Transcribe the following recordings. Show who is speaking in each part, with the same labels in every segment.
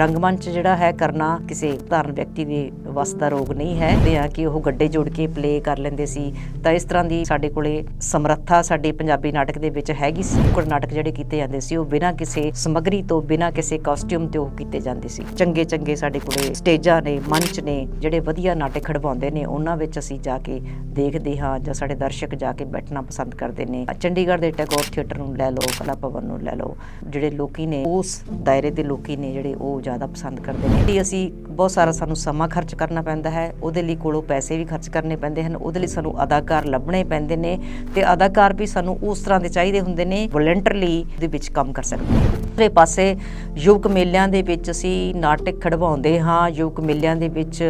Speaker 1: ਰੰਗਮੰਚ ਜਿਹੜਾ ਹੈ ਕਰਨਾ ਕਿਸੇ ਧਾਰਨ ਵਿਅਕਤੀ ਦੇ ਵੱਸ ਦਾ ਰੋਗ ਨਹੀਂ ਹੈ। ਤੇ ਆ ਕਿ ਉਹ ਗੱਡੇ ਜੋੜ ਕੇ ਪਲੇ ਕਰ ਲੈਂਦੇ ਸੀ। ਤਾਂ ਇਸ ਤਰ੍ਹਾਂ ਦੀ ਸਾਡੇ ਕੋਲੇ ਸਮਰੱਥਾ ਸਾਡੇ ਪੰਜਾਬੀ ਨਾਟਕ ਦੇ ਵਿੱਚ ਹੈਗੀ ਸੀ। ਕੁੜ ਨਾਟਕ ਜਿਹੜੇ ਕੀਤੇ ਜਾਂਦੇ ਸੀ, ਉਹ ਬਿਨਾਂ ਕਿਸੇ ਸਮੱਗਰੀ ਤੋਂ, ਬਿਨਾਂ ਕਿਸੇ ਕਾਸਟਿਊਮ ਤੋਂ ਕੀਤੇ ਜਾਂਦੇ ਸੀ। ਚੰਗੇ ਚੰਗੇ ਸਾਡੇ ਕੋਲੇ ਸਟੇਜਾਂ ਨੇ, ਮੰਚ ਨੇ, ਜਿਹੜੇ ਵਧੀਆ ਨਾਟਕ ਖੜਵਾਉਂਦੇ ਨੇ, ਉਹਨਾਂ ਵਿੱਚ ਅਸੀਂ ਜਾ ਕੇ ਦੇਖਦੇ ਹਾਂ ਜਾਂ ਸਾਡੇ ਦਰਸ਼ਕ ਜਾ ਕੇ ਬੈਠਣਾ ਪਸੰਦ ਕਰਦੇ ਨੇ। ਚੰਡੀਗੜ੍ਹ ਦੇ ਟੈਗੋਰ ਥੀਏਟਰ ਨੂੰ ਲੈ ਲਓ, ਕਲਾ ਭਵਨ ਨੂੰ ਲੈ ਲਓ। ਜਿਹੜੇ ਲੋਕੀ ਨੇ, ਉਸ ਦਾਇਰੇ ਦੇ ਲੋਕੀ ਨੇ, ਜਿਹੜੇ ਉਹ ਜ਼ਿਆਦਾ ਪਸੰਦ ਕਰਦੇ ਨੇ। ਤੇ ਅਸੀਂ ਬਹੁਤ ਸਾਰਾ ਸਾਨੂੰ ਸਮਾਂ ਖਰਚ ਕਰਨਾ ਪੈਂਦਾ ਹੈ। ਉਹਦੇ ਲਈ ਕੋਲੋਂ ਪੈਸੇ ਵੀ ਖਰਚ ਕਰਨੇ ਪੈਂਦੇ ਹਨ। ਉਹਦੇ ਲਈ ਸਾਨੂੰ ਅਦਾਕਾਰ ਲੱਭਣੇ ਪੈਂਦੇ ਨੇ ਤੇ ਅਦਾਕਾਰ ਵੀ ਸਾਨੂੰ ਉਸ ਤਰ੍ਹਾਂ ਦੇ ਚਾਹੀਦੇ ਹੁੰਦੇ ਨੇ ਵੋਲੰਟਰਲੀ ਦੇ ਵਿੱਚ ਕੰਮ ਕਰ ਸਕਦੇ ਨੇ। ਦੂਸਰੇ ਪਾਸੇ ਯੁਵਕ ਮੇਲਿਆਂ ਦੇ ਵਿੱਚ ਅਸੀਂ ਨਾਟਕ ਖੜਵਾਉਂਦੇ ਹਾਂ। ਯੁਵਕ ਮੇਲਿਆਂ ਦੇ ਵਿੱਚ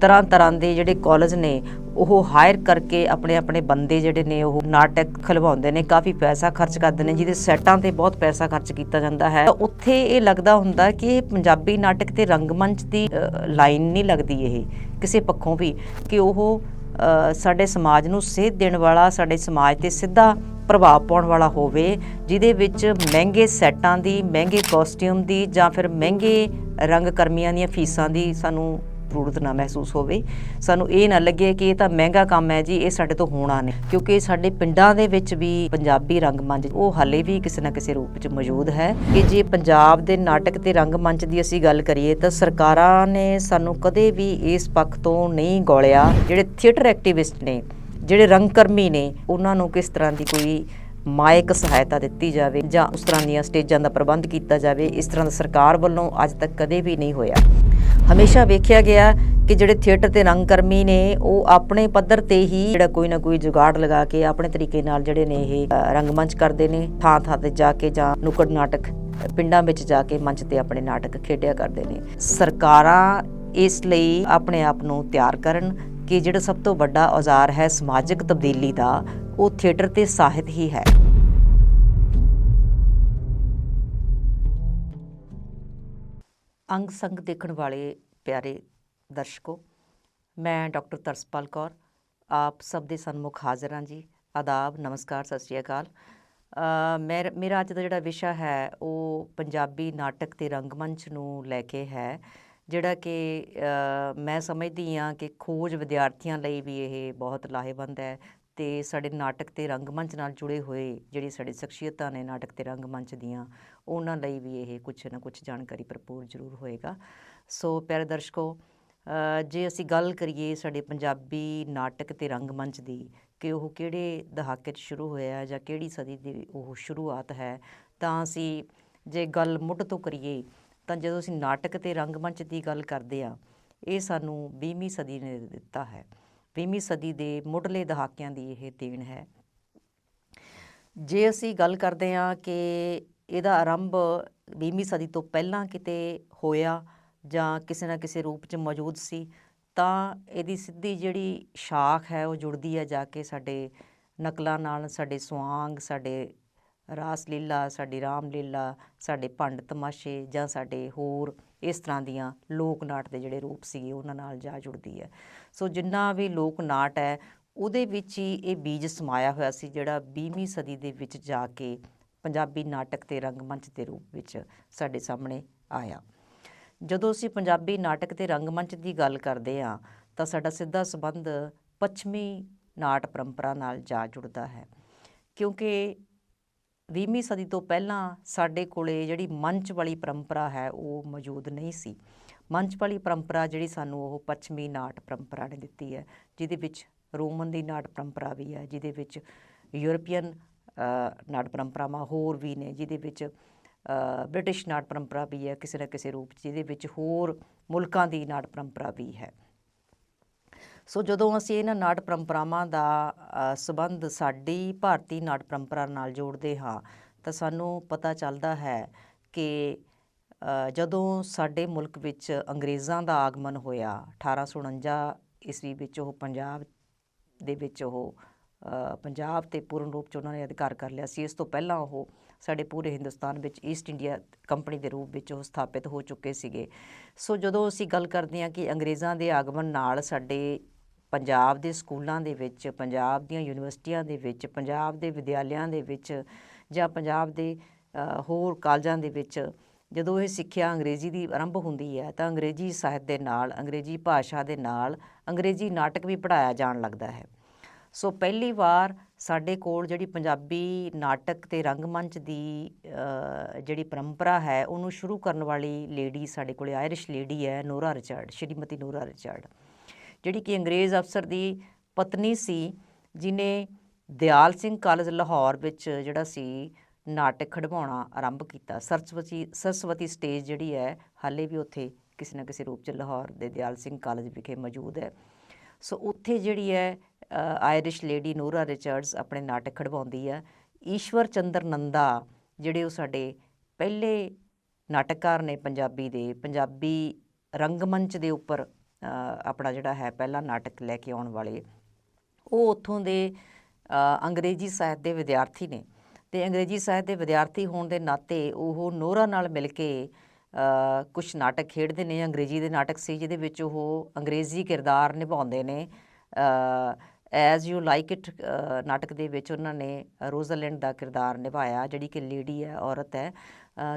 Speaker 1: ਤਰ੍ਹਾਂ ਤਰ੍ਹਾਂ ਦੇ ਜਿਹੜੇ ਕਾਲਜ ਨੇ ਉਹ ਹਾਇਰ ਕਰਕੇ ਆਪਣੇ ਆਪਣੇ ਬੰਦੇ ਜਿਹੜੇ ਨੇ ਉਹ ਨਾਟਕ ਖਲਵਾਉਂਦੇ ਨੇ, ਕਾਫੀ ਪੈਸਾ ਖਰਚ ਕਰਦੇ ਨੇ, ਜਿਹਦੇ ਸੈੱਟਾਂ ਤੇ ਬਹੁਤ ਪੈਸਾ ਖਰਚ ਕੀਤਾ ਜਾਂਦਾ ਹੈ। ਤਾਂ ਉੱਥੇ ਇਹ ਲੱਗਦਾ ਹੁੰਦਾ ਕਿ ਇਹ ਪੰਜਾਬੀ ਨਾਟਕ ਤੇ ਰੰਗਮੰਚ ਦੀ ਲਾਈਨ ਨਹੀਂ ਲੱਗਦੀ ਇਹ, ਕਿਸੇ ਪੱਖੋਂ ਵੀ, ਕਿ ਉਹ ਸਾਡੇ ਸਮਾਜ ਨੂੰ ਸੇਧ ਦੇਣ ਵਾਲਾ, ਸਾਡੇ ਸਮਾਜ ਤੇ ਸਿੱਧਾ ਪ੍ਰਭਾਵ ਪਾਉਣ ਵਾਲਾ ਹੋਵੇ, ਜਿਹਦੇ ਵਿੱਚ ਮਹਿੰਗੇ ਸੈੱਟਾਂ ਦੀ, ਮਹਿੰਗੇ ਕਾਸਟਿਊਮ ਦੀ ਜਾਂ ਫਿਰ ਮਹਿੰਗੇ ਰੰਗ ਕਰਮੀਆਂ ਦੀਆਂ ਫੀਸਾਂ ਦੀ ਸਾਨੂੰ ਜ਼ਰੂਰਤ ਨਾ ਮਹਿਸੂਸ ਹੋਵੇ। ਸਾਨੂੰ ਇਹ ਨਾ ਲੱਗੇ ਕਿ ਇਹ ਤਾਂ ਮਹਿੰਗਾ ਕੰਮ ਹੈ ਜੀ, ਇਹ ਸਾਡੇ ਤੋਂ ਹੋਣਾ ਨਹੀਂ। ਕਿਉਂਕਿ ਸਾਡੇ ਪਿੰਡਾਂ ਦੇ ਵਿੱਚ ਵੀ ਪੰਜਾਬੀ ਰੰਗਮੰਚ ਉਹ ਹਾਲੇ ਵੀ ਕਿਸੇ ਨਾ ਕਿਸੇ ਰੂਪ ਵਿੱਚ ਮੌਜੂਦ ਹੈ ਕਿ ਜੇ ਪੰਜਾਬ ਦੇ ਨਾਟਕ ਤੇ ਰੰਗਮੰਚ ਦੀ ਅਸੀਂ ਗੱਲ ਕਰੀਏ ਤਾਂ ਸਰਕਾਰਾਂ ਨੇ ਸਾਨੂੰ ਕਦੇ ਵੀ ਇਸ ਪੱਖ ਤੋਂ ਨਹੀਂ ਗੋਲਿਆ। ਜਿਹੜੇ ਥੀਏਟਰ ਐਕਟਿਵਿਸਟ ਨੇ, ਜਿਹੜੇ ਰੰਗਕਰਮੀ ਨੇ, ਉਹਨਾਂ ਨੂੰ ਕਿਸ ਤਰ੍ਹਾਂ ਦੀ ਕੋਈ ਮਾਇਕ ਸਹਾਇਤਾ ਦਿੱਤੀ ਜਾਵੇ ਜਾਂ ਉਸ ਤਰ੍ਹਾਂ ਦੀਆਂ ਸਟੇਜਾਂ ਦਾ ਪ੍ਰਬੰਧ ਕੀਤਾ ਜਾਵੇ, ਇਸ ਤਰ੍ਹਾਂ ਦਾ ਸਰਕਾਰ ਵੱਲੋਂ ਅੱਜ ਤੱਕ ਕਦੇ ਵੀ ਨਹੀਂ ਹੋਇਆ। ਹਮੇਸ਼ਾ ਵੇਖਿਆ ਗਿਆ ਕਿ ਜਿਹੜੇ ਥੀਏਟਰ ਤੇ ਰੰਗਕਰਮੀ ਨੇ ਉਹ ਆਪਣੇ ਪੱਧਰ ਤੇ ਹੀ ਜਿਹੜਾ ਕੋਈ ਨਾ ਕੋਈ ਜੁਗਾੜ ਲਗਾ ਕੇ ਆਪਣੇ ਤਰੀਕੇ ਨਾਲ ਜਿਹੜੇ ਨੇ ਇਹ ਅ, ਰੰਗਮੰਚ ਕਰਦੇ ਨੇ ਥਾਂ ਥਾਂ ਤੇ ਜਾ ਕੇ ਜਾਂ ਨੁੱਕੜ ਨਾਟਕ ਪਿੰਡਾਂ ਵਿੱਚ ਜਾ ਕੇ ਮੰਚ ਤੇ ਆਪਣੇ ਨਾਟਕ ਖੇਡਿਆ ਕਰਦੇ ਨੇ। ਸਰਕਾਰਾਂ ਇਸ ਲਈ ਆਪਣੇ ਆਪ ਨੂੰ ਤਿਆਰ ਕਰਨ ਕਿ ਜਿਹੜਾ ਸਭ ਤੋਂ ਵੱਡਾ ਔਜ਼ਾਰ ਹੈ ਸਮਾਜਿਕ ਤਬਦੀਲੀ ਦਾ ਉਹ ਥੀਏਟਰ ਤੇ ਸਾਹਿਤ ਹੀ ਹੈ। ਅੰਗ ਸੰਗ ਦੇਖਣ ਵਾਲੇ ਪਿਆਰੇ ਦਰਸ਼ਕੋ ਮੈਂ ਡਾਕਟਰ ਤਰਸਪਾਲ ਕੌਰ ਆਪ ਸਭ ਦੇ ਸਨਮੁਖ ਹਾਜ਼ਰ ਹਾਂ ਜੀ। ਆਦਾਬ ਨਮਸਕਾਰ ਸਤਿ ਸ਼੍ਰੀ ਅਕਾਲ। ਅ, ਮੇਰਾ ਅੱਜ ਦਾ ਜਿਹੜਾ ਵਿਸ਼ਾ ਹੈ ਉਹ ਪੰਜਾਬੀ ਨਾਟਕ ਤੇ ਰੰਗਮੰਚ ਨੂੰ ਲੈ ਕੇ ਹੈ ਜਿਹੜਾ ਕਿ ਮੈਂ ਸਮਝਦੀ ਹਾਂ ਕਿ ਖੋਜ ਵਿਦਿਆਰਥੀਆਂ ਲਈ ਵੀ ਇਹ ਬਹੁਤ ਲਾਹੇਵੰਦ ਹੈ ਤੇ ਸਾਡੇ ਨਾਟਕ ਤੇ ਰੰਗਮੰਚ ਨਾਲ ਜੁੜੇ ਹੋਏ ਜਿਹੜੀ ਸਾਡੀ ਸ਼ਖਸੀਅਤਾਂ ਨੇ ਨਾਟਕ ਤੇ ਰੰਗਮੰਚ ਦੀਆਂ ਉਹਨਾਂ ਲਈ ਵੀ ਇਹ ਕੁਝ ਨਾ ਕੁਝ ਜਾਣਕਾਰੀ ਭਰਪੂਰ ਜ਼ਰੂਰ ਹੋਏਗਾ। ਸੋ ਪਿਆਰੇ ਦਰਸ਼ਕੋ ਜੇ ਅਸੀਂ ਗੱਲ ਕਰੀਏ ਸਾਡੇ ਪੰਜਾਬੀ ਨਾਟਕ ਤੇ ਰੰਗਮੰਚ ਦੀ, ਕਿ ਉਹ ਕਿਹੜੇ ਦਹਾਕੇ 'ਚ ਸ਼ੁਰੂ ਹੋਇਆ ਜਾਂ ਕਿਹੜੀ ਸਦੀ ਦੀ ਉਹ ਸ਼ੁਰੂਆਤ ਹੈ, ਤਾਂ ਅਸੀਂ ਜੇ ਗੱਲ ਮੁੱਢ ਤੋਂ ਕਰੀਏ, ਤਾਂ ਜਦੋਂ ਅਸੀਂ ਨਾਟਕ ਤੇ ਰੰਗਮੰਚ ਦੀ ਗੱਲ ਕਰਦੇ ਆ ਇਹ ਸਾਨੂੰ 20ਵੀਂ ਸਦੀ ਨੇ ਦਿੱਤਾ ਹੈ। 20ਵੀਂ ਸਦੀ ਦੇ ਮੁੱਢਲੇ ਦਹਾਕਿਆਂ ਦੀ ਇਹ ਦੇਣ ਹੈ। ਜੇ ਅਸੀਂ ਗੱਲ ਕਰਦੇ ਹਾਂ ਕਿ ਇਹਦਾ ਆਰੰਭ 20ਵੀਂ ਸਦੀ ਤੋਂ ਪਹਿਲਾਂ ਕਿਤੇ ਹੋਇਆ ਜਾਂ ਕਿਸੇ ਨਾ ਕਿਸੇ ਰੂਪ 'ਚ ਮੌਜੂਦ ਸੀ, ਤਾਂ ਇਹਦੀ ਸਿੱਧੀ ਜਿਹੜੀ ਸ਼ਾਖ ਹੈ ਉਹ ਜੁੜਦੀ ਹੈ ਜਾ ਕੇ ਸਾਡੇ ਨਕਲਾਂ ਨਾਲ, ਸਾਡੇ ਸਵਾਂਗ ਸਾਡੇ ਰਾਸ ਲੀਲਾ ਸਾਡੀ ਰਾਮ ਲੀਲਾ ਸਾਡੇ ਭੰਡ ਤਮਾਸ਼ੇ ਜਾਂ ਸਾਡੇ ਹੋਰ ਇਸ ਤਰ੍ਹਾਂ ਦੀਆਂ ਲੋਕ ਨਾਟ ਦੇ ਜਿਹੜੇ ਰੂਪ ਸੀਗੇ, ਉਹਨਾਂ ਨਾਲ ਜਾ ਜੁੜਦੀ ਹੈ। ਸੋ ਜਿੰਨਾ ਵੀ ਲੋਕ ਨਾਟ ਹੈ, ਉਹਦੇ ਵਿੱਚ ਹੀ ਇਹ ਬੀਜ ਸਮਾਇਆ ਹੋਇਆ ਸੀ, ਜਿਹੜਾ 20ਵੀਂ ਸਦੀ ਦੇ ਵਿੱਚ ਜਾ ਕੇ ਪੰਜਾਬੀ ਨਾਟਕ ਤੇ ਰੰਗਮੰਚ ਦੇ ਰੂਪ ਵਿੱਚ ਸਾਡੇ ਸਾਹਮਣੇ ਆਇਆ। ਜਦੋਂ ਅਸੀਂ ਪੰਜਾਬੀ ਨਾਟਕ ਤੇ ਰੰਗਮੰਚ ਦੀ ਗੱਲ ਕਰਦੇ ਹਾਂ, ਤਾਂ ਸਾਡਾ ਸਿੱਧਾ ਸੰਬੰਧ ਪੱਛਮੀ ਨਾਟ ਪਰੰਪਰਾ ਨਾਲ ਜਾ ਜੁੜਦਾ ਹੈ। ਕਿਉਂਕਿ 20ਵੀਂ ਸਦੀ ਤੋਂ ਪਹਿਲਾਂ ਸਾਡੇ ਕੋਲੇ ਜਿਹੜੀ ਮੰਚ ਵਾਲੀ ਪਰੰਪਰਾ ਹੈ, ਉਹ ਮੌਜੂਦ ਨਹੀਂ ਸੀ। ਮੰਚ ਵਾਲੀ ਪਰੰਪਰਾ ਜਿਹੜੀ ਸਾਨੂੰ ਉਹ ਪੱਛਮੀ ਨਾਟ ਪਰੰਪਰਾ ਨੇ ਦਿੱਤੀ ਹੈ, ਜਿਹਦੇ ਵਿੱਚ ਰੋਮਨ ਦੀ ਨਾਟ ਪਰੰਪਰਾ ਵੀ ਹੈ, ਜਿਹਦੇ ਵਿੱਚ ਯੂਰਪੀਅਨ ਨਾਟ ਪਰੰਪਰਾਵਾਂ ਹੋਰ ਵੀ ਨੇ ਜਿਹਦੇ ਵਿੱਚ ਬ੍ਰਿਟਿਸ਼ ਨਾਟ ਪਰੰਪਰਾ ਵੀ ਹੈ ਕਿਸੇ ਨਾ ਕਿਸੇ ਰੂਪ 'ਚ ਜਿਹਦੇ ਵਿੱਚ ਹੋਰ ਮੁਲਕਾਂ ਦੀ ਨਾਟ ਪਰੰਪਰਾ ਵੀ ਹੈ। ਸੋ ਜਦੋਂ ਅਸੀਂ ਇਹਨਾਂ ਨਾਟ ਪਰੰਪਰਾਵਾਂ ਦਾ ਅ, ਸੰਬੰਧ ਸਾਡੀ ਭਾਰਤੀ ਨਾਟ ਪਰੰਪਰਾ ਨਾਲ ਜੋੜਦੇ ਹਾਂ ਤਾਂ ਸਾਨੂੰ ਪਤਾ ਚੱਲਦਾ ਹੈ ਕਿ ਜਦੋਂ ਸਾਡੇ ਮੁਲਕ ਵਿੱਚ ਅੰਗਰੇਜ਼ਾਂ ਦਾ ਆਗਮਨ ਹੋਇਆ 1849 ਈਸਵੀ ਵਿੱਚ ਉਹ ਪੰਜਾਬ ਦੇ ਵਿੱਚ ਉਹ ਪੰਜਾਬ ਤੇ ਪੂਰਨ ਰੂਪ ਚ ਉਹਨਾਂ ਨੇ ਅਧਿਕਾਰ ਕਰ ਲਿਆ ਸੀ। ਇਸ ਤੋਂ ਪਹਿਲਾਂ ਉਹ ਸਾਡੇ ਪੂਰੇ ਹਿੰਦੁਸਤਾਨ ਵਿੱਚ ਈਸਟ ਇੰਡੀਆ ਕੰਪਨੀ ਦੇ ਰੂਪ ਵਿੱਚ ਉਹ ਸਥਾਪਿਤ ਹੋ ਚੁੱਕੇ ਸੀਗੇ। ਸੋ ਜਦੋਂ ਅਸੀਂ ਗੱਲ ਕਰਦੇ ਹਾਂ ਕਿ ਅੰਗਰੇਜ਼ਾਂ ਦੇ ਆਗਮਨ ਨਾਲ ਸਾਡੇ ਪੰਜਾਬ ਦੇ ਸਕੂਲਾਂ ਦੇ ਵਿੱਚ, ਪੰਜਾਬ ਦੀਆਂ ਯੂਨੀਵਰਸਿਟੀਆਂ ਦੇ ਵਿੱਚ, ਪੰਜਾਬ ਦੇ ਵਿਦਿਆਲਿਆਂ ਦੇ ਵਿੱਚ ਜਾਂ ਪੰਜਾਬ ਦੇ ਹੋਰ ਕਾਲਜਾਂ ਦੇ ਵਿੱਚ ਜਦੋਂ ਇਹ ਸਿੱਖਿਆ ਅੰਗਰੇਜ਼ੀ ਦੀ ਆਰੰਭ ਹੁੰਦੀ ਹੈ ਤਾਂ ਅੰਗਰੇਜ਼ੀ ਸਾਹਿਤ ਦੇ ਨਾਲ, ਅੰਗਰੇਜ਼ੀ ਭਾਸ਼ਾ ਦੇ ਨਾਲ ਅੰਗਰੇਜ਼ੀ ਨਾਟਕ ਵੀ ਪੜ੍ਹਾਇਆ ਜਾਣ ਲੱਗਦਾ ਹੈ। ਸੋ ਪਹਿਲੀ ਵਾਰ ਸਾਡੇ ਕੋਲ ਜਿਹੜੀ ਪੰਜਾਬੀ ਨਾਟਕ ਤੇ ਰੰਗਮੰਚ ਦੀ ਜਿਹੜੀ ਪਰੰਪਰਾ ਹੈ, ਉਹਨੂੰ ਸ਼ੁਰੂ ਕਰਨ ਵਾਲੀ ਲੇਡੀ ਸਾਡੇ ਕੋਲੇ, ਆਇਰਿਸ਼ ਲੇਡੀ ਹੈ, Nora Richard, Shrimati Nora Richard, ਜਿਹੜੀ ਕਿ ਅੰਗਰੇਜ਼ ਅਫਸਰ ਦੀ ਪਤਨੀ ਸੀ, ਜਿਨੇ ਦਿਆਲ ਸਿੰਘ ਕਾਲਜ ਲਾਹੌਰ ਵਿੱਚ ਜਿਹੜਾ ਸੀ ਨਾਟਕ ਖਿਡਵਾਉਣਾ ਆਰੰਭ ਕੀਤਾ। ਸਰਸਵਤੀ ਸਰਸਵਤੀ ਸਟੇਜ ਜਿਹੜੀ ਹੈ, ਹਾਲੇ ਵੀ ਉੱਥੇ ਕਿਸੇ ਨਾ ਕਿਸੇ ਰੂਪ 'ਚ ਲਾਹੌਰ ਦੇ ਦਿਆਲ ਸਿੰਘ ਕਾਲਜ ਵਿਖੇ ਮੌਜੂਦ ਹੈ। ਸੋ ਉੱਥੇ ਜਿਹੜੀ ਹੈ ਆਇਰਿਸ਼ ਲੇਡੀ ਨੂਰਾ ਰਿਚਰਡਸ ਆਪਣੇ ਨਾਟਕ ਖਿਡਵਾਉਂਦੀ ਹੈ। ਈਸ਼ਵਰ ਚੰਦਰ ਨੰਦਾ ਜਿਹੜੇ ਉਹ ਸਾਡੇ ਪਹਿਲੇ ਨਾਟਕਕਾਰ ਨੇ ਪੰਜਾਬੀ ਦੇ, ਪੰਜਾਬੀ ਰੰਗਮੰਚ ਦੇ ਉੱਪਰ ਆਪਣਾ ਜਿਹੜਾ ਹੈ ਪਹਿਲਾ ਨਾਟਕ ਲੈ ਕੇ ਆਉਣ ਵਾਲੇ। ਉਹ ਉੱਥੋਂ ਦੇ ਅੰਗਰੇਜ਼ੀ ਸਾਹਿਤ ਦੇ ਵਿਦਿਆਰਥੀ ਨੇ। ਤੇ ਅੰਗਰੇਜ਼ੀ ਸਾਹਿਤ ਦੇ ਵਿਦਿਆਰਥੀ ਹੋਣ ਦੇ ਨਾਤੇ ਉਹ ਨੋਰਾ ਨਾਲ ਮਿਲ ਕੇ ਕੁਝ ਨਾਟਕ ਖੇਡਦੇ ਨੇ ਅੰਗਰੇਜ਼ੀ ਦੇ ਨਾਟਕ ਸੀ, ਜਿਹਦੇ ਵਿੱਚ ਉਹ ਅੰਗਰੇਜ਼ੀ ਕਿਰਦਾਰ ਨਿਭਾਉਂਦੇ ਨੇ। ਐਜ਼ ਯੂ ਲਾਈਕ ਇਟ ਨਾਟਕ ਦੇ ਵਿੱਚ ਉਹਨਾਂ ਨੇ ਰੋਜ਼ਲੈਂਡ ਦਾ ਕਿਰਦਾਰ ਨਿਭਾਇਆ, ਜਿਹੜੀ ਕਿ ਲੇਡੀ ਹੈ, ਔਰਤ ਹੈ।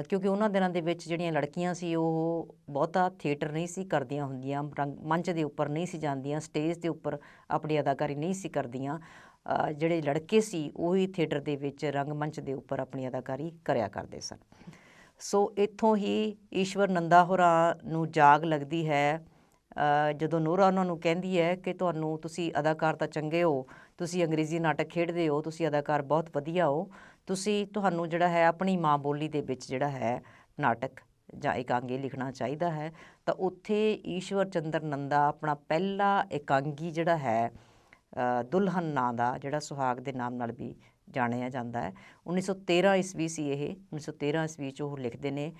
Speaker 1: ਕਿਉਂਕਿ ਉਹਨਾਂ ਦਿਨਾਂ ਦੇ ਵਿੱਚ ਜਿਹੜੀਆਂ ਲੜਕੀਆਂ ਸੀ, ਉਹ ਬਹੁਤਾ ਥੀਏਟਰ ਨਹੀਂ ਸੀ ਕਰਦੀਆਂ ਹੁੰਦੀਆਂ, ਰੰਗ, ਮੰਚ ਦੇ ਉੱਪਰ ਨਹੀਂ ਸੀ ਜਾਂਦੀਆਂ, ਸਟੇਜ ਦੇ ਉੱਪਰ ਆਪਣੀ ਅਦਾਕਾਰੀ ਨਹੀਂ ਸੀ ਕਰਦੀਆਂ। ਜਿਹੜੇ ਲੜਕੇ ਸੀ, ਉਹੀ ਥੀਏਟਰ ਦੇ ਵਿੱਚ ਰੰਗਮੰਚ ਦੇ ਉੱਪਰ ਆਪਣੀ ਅਦਾਕਾਰੀ ਕਰਿਆ ਕਰਦੇ ਸਨ। ਸੋ ਇੱਥੋਂ ਹੀ ਈਸ਼ਵਰ ਨੰਦਾ ਹੋਰਾਂ ਨੂੰ ਜਾਗ ਲੱਗਦੀ ਹੈ। ਜਦੋਂ ਨੋਰਾ ਉਹਨਾਂ ਨੂੰ ਕਹਿੰਦੀ ਹੈ ਕਿ ਤੁਹਾਨੂੰ ਤੁਸੀਂ ਅਦਾਕਾਰ ਤਾਂ ਚੰਗੇ ਹੋ, ਤੁਸੀਂ ਅੰਗਰੇਜ਼ੀ ਨਾਟਕ ਖੇਡਦੇ ਹੋ, ਤੁਸੀਂ ਅਦਾਕਾਰ ਬਹੁਤ ਵਧੀਆ ਹੋ, ਤੁਸੀਂ ਤੁਹਾਨੂੰ ਜਿਹੜਾ ਹੈ ਆਪਣੀ ਮਾਂ ਬੋਲੀ ਦੇ ਵਿੱਚ ਜਿਹੜਾ ਹੈ ਨਾਟਕ ਜਾਂ ਇਕਾਂਗੀ ਲਿਖਣਾ ਚਾਹੀਦਾ ਹੈ। ਤਾਂ ਉੱਥੇ ਈਸ਼ਵਰ ਚੰਦਰ ਨੰਦਾ ਆਪਣਾ ਪਹਿਲਾ ਇਕਾਂਗੀ ਜਿਹੜਾ ਹੈ ਦੁਲਹਨ ਨਾਂ ਦਾ ਜਿਹੜਾ ਸੁਹਾਗ ਦੇ ਨਾਮ ਨਾਲ ਵੀ ਜਾਣਿਆ ਜਾਂਦਾ ਹੈ। 1913 ਈਸਵੀ ਸੀ ਇਹ 1913 ਈਸਵੀ 'ਚ ਉਹ ਲਿਖਦੇ ਨੇ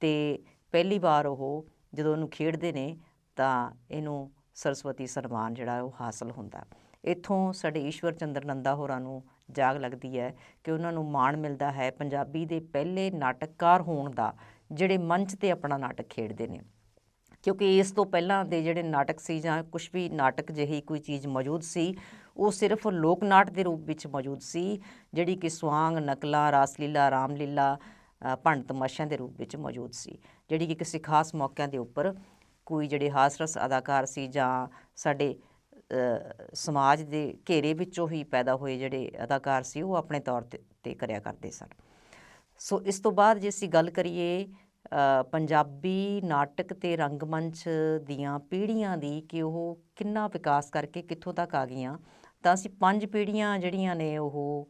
Speaker 1: ਤੇ ਪਹਿਲੀ ਵਾਰ ਉਹ ਜਦੋਂ ਉਹਨੂੰ ਖੇਡਦੇ ਨੇ ਤਾਂ ਇਹਨੂੰ ਸਰਸਵਤੀ ਸਨਮਾਨ ਜਿਹੜਾ ਉਹ ਹਾਸਲ ਹੁੰਦਾ ਇੱਥੋਂ ਸਾਡੇ ਈਸ਼ਵਰ ਚੰਦਰ ਨੰਦਾ ਹੋਰਾਂ ਨੂੰ ਜਾਗ ਲੱਗਦੀ ਹੈ ਕਿ ਉਹਨਾਂ ਨੂੰ ਮਾਣ ਮਿਲਦਾ ਹੈ ਪੰਜਾਬੀ ਦੇ ਪਹਿਲੇ ਨਾਟਕਕਾਰ ਹੋਣ ਦਾ, ਜਿਹੜੇ ਮੰਚ ਤੇ ਆਪਣਾ ਨਾਟਕ ਖੇਡਦੇ ਨੇ। ਕਿਉਂਕਿ ਇਸ ਤੋਂ ਪਹਿਲਾਂ ਦੇ ਜਿਹੜੇ ਨਾਟਕ ਸੀ ਜਾਂ ਕੁਝ ਵੀ ਨਾਟਕ ਜਿਹੀ ਕੋਈ ਚੀਜ਼ ਮੌਜੂਦ ਸੀ ਉਹ ਸਿਰਫ ਲੋਕ ਨਾਟ ਦੇ ਰੂਪ ਵਿੱਚ ਮੌਜੂਦ ਸੀ, ਜਿਹੜੀ ਕਿ ਸਵਾਂਗ ਨਕਲਾ, ਰਾਸਲੀਲਾ, ਰਾਮਲੀਲਾ ਭੰਡ ਤਮਾਸ਼ਿਆਂ ਦੇ ਰੂਪ ਵਿੱਚ ਮੌਜੂਦ ਸੀ, ਜਿਹੜੀ ਕਿ ਕਿਸੇ ਖਾਸ ਮੌਕਿਆਂ ਦੇ ਉੱਪਰ ਕੋਈ ਜਿਹੜੇ ਹਾਸਰਸ ਅਦਾਕਾਰ ਸੀ ਜਾਂ ਸਾਡੇ ਸਮਾਜ ਦੇ ਘੇਰੇ ਵਿੱਚੋਂ ਹੀ ਪੈਦਾ ਹੋਏ ਜਿਹੜੇ ਅਦਾਕਾਰ ਸੀ, ਉਹ ਆਪਣੇ ਤੌਰ ਤੇ ਕਰਿਆ ਕਰਦੇ ਸਨ। ਸੋ ਇਸ ਤੋਂ ਬਾਅਦ ਜੇ ਅਸੀਂ ਗੱਲ ਕਰੀਏ ਪੰਜਾਬੀ ਨਾਟਕ ਤੇ ਰੰਗਮੰਚ ਦੀਆਂ ਪੀੜ੍ਹੀਆਂ ਦੀ ਕਿ ਉਹ ਕਿੰਨਾ ਵਿਕਾਸ ਕਰਕੇ ਕਿੱਥੋਂ ਤੱਕ ਆ ਗਈਆਂ ਤਾਂ ਅਸੀਂ ਪੰਜ ਪੀੜ੍ਹੀਆਂ ਜਿਹੜੀਆਂ ਨੇ ਉਹ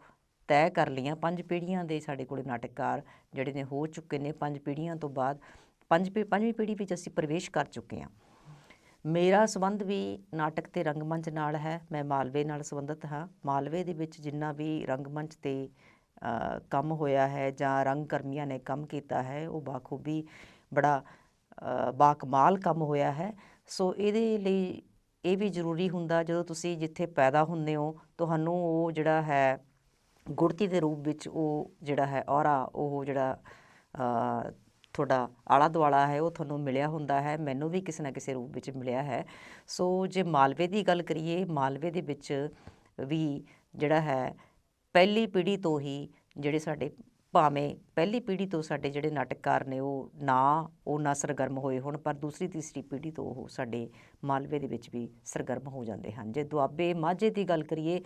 Speaker 1: ਤੈਅ ਕਰ ਲਈਆਂ। ਪੰਜ ਪੀੜ੍ਹੀਆਂ ਦੇ ਸਾਡੇ ਕੋਲੇ ਨਾਟਕਕਾਰ ਜਿਹੜੇ ਨੇ ਹੋ ਚੁੱਕੇ ਨੇ। ਪੰਜ ਪੀੜ੍ਹੀਆਂ ਤੋਂ ਬਾਅਦ ਪੰਜ ਪੀ- ਪੰਜਵੀਂ ਪੀੜ੍ਹੀ ਵਿੱਚ ਅਸੀਂ ਪ੍ਰਵੇਸ਼ ਕਰ ਚੁੱਕੇ ਹਾਂ। ਮੇਰਾ ਸੰਬੰਧ ਵੀ ਨਾਟਕ ਤੇ ਰੰਗਮੰਚ ਨਾਲ ਹੈ। ਮੈਂ ਮਾਲਵੇ ਨਾਲ ਸੰਬੰਧਿਤ ਹਾਂ। ਮਾਲਵੇ ਦੇ ਵਿੱਚ ਜਿੰਨਾ ਵੀ ਰੰਗਮੰਚ ਤੇ ਕੰਮ ਹੋਇਆ ਹੈ ਜਾਂ ਰੰਗਕਰਮੀਆਂ ਨੇ ਕੰਮ ਕੀਤਾ ਹੈ, ਉਹ ਬਾਖੂਬੀ ਬੜਾ ਬਾਕਮਾਲ ਕੰਮ ਹੋਇਆ ਹੈ। ਸੋ ਇਹਦੇ ਲਈ ਇਹ ਵੀ ਜ਼ਰੂਰੀ ਹੁੰਦਾ ਜਦੋਂ ਤੁਸੀਂ ਜਿੱਥੇ ਪੈਦਾ ਹੁੰਦੇ ਹੋ, ਤੁਹਾਨੂੰ ਉਹ ਜਿਹੜਾ ਹੈ ਗੁੜਤੀ ਦੇ ਰੂਪ ਵਿੱਚ ਉਹ ਜਿਹੜਾ ਹੈ ਔਰਾ, ਉਹ ਜਿਹੜਾ ਤੁਹਾਡਾ ਆਲਾ ਦੁਆਲਾ ਹੈ, ਉਹ ਤੁਹਾਨੂੰ ਮਿਲਿਆ ਹੁੰਦਾ ਹੈ, ਮੈਨੂੰ ਵੀ ਕਿਸੇ ਨਾ ਕਿਸੇ ਰੂਪ ਵਿੱਚ ਮਿਲਿਆ ਹੈ। ਸੋ ਜੇ ਮਾਲਵੇ ਦੀ ਗੱਲ ਕਰੀਏ, ਮਾਲਵੇ ਦੇ ਵਿੱਚ ਵੀ ਜਿਹੜਾ ਹੈ ਪਹਿਲੀ ਪੀੜ੍ਹੀ ਤੋਂ ਹੀ ਜਿਹੜੇ ਸਾਡੇ ਭਾਵੇਂ ਪਹਿਲੀ ਪੀੜ੍ਹੀ ਤੋਂ ਸਾਡੇ ਜਿਹੜੇ ਨਾਟਕਕਾਰ ਨੇ ਉਹ ਨਾ ਉਹ ਨਾ ਸਰਗਰਮ ਹੋਏ ਹੁਣ, ਪਰ ਦੂਸਰੀ, ਤੀਸਰੀ ਪੀੜ੍ਹੀ ਤੋਂ ਉਹ ਸਾਡੇ ਮਾਲਵੇ ਦੇ ਵਿੱਚ ਵੀ ਸਰਗਰਮ ਹੋ ਜਾਂਦੇ ਹਨ। ਜੇ ਦੁਆਬੇ ਮਾਝੇ ਦੀ ਗੱਲ ਕਰੀਏ,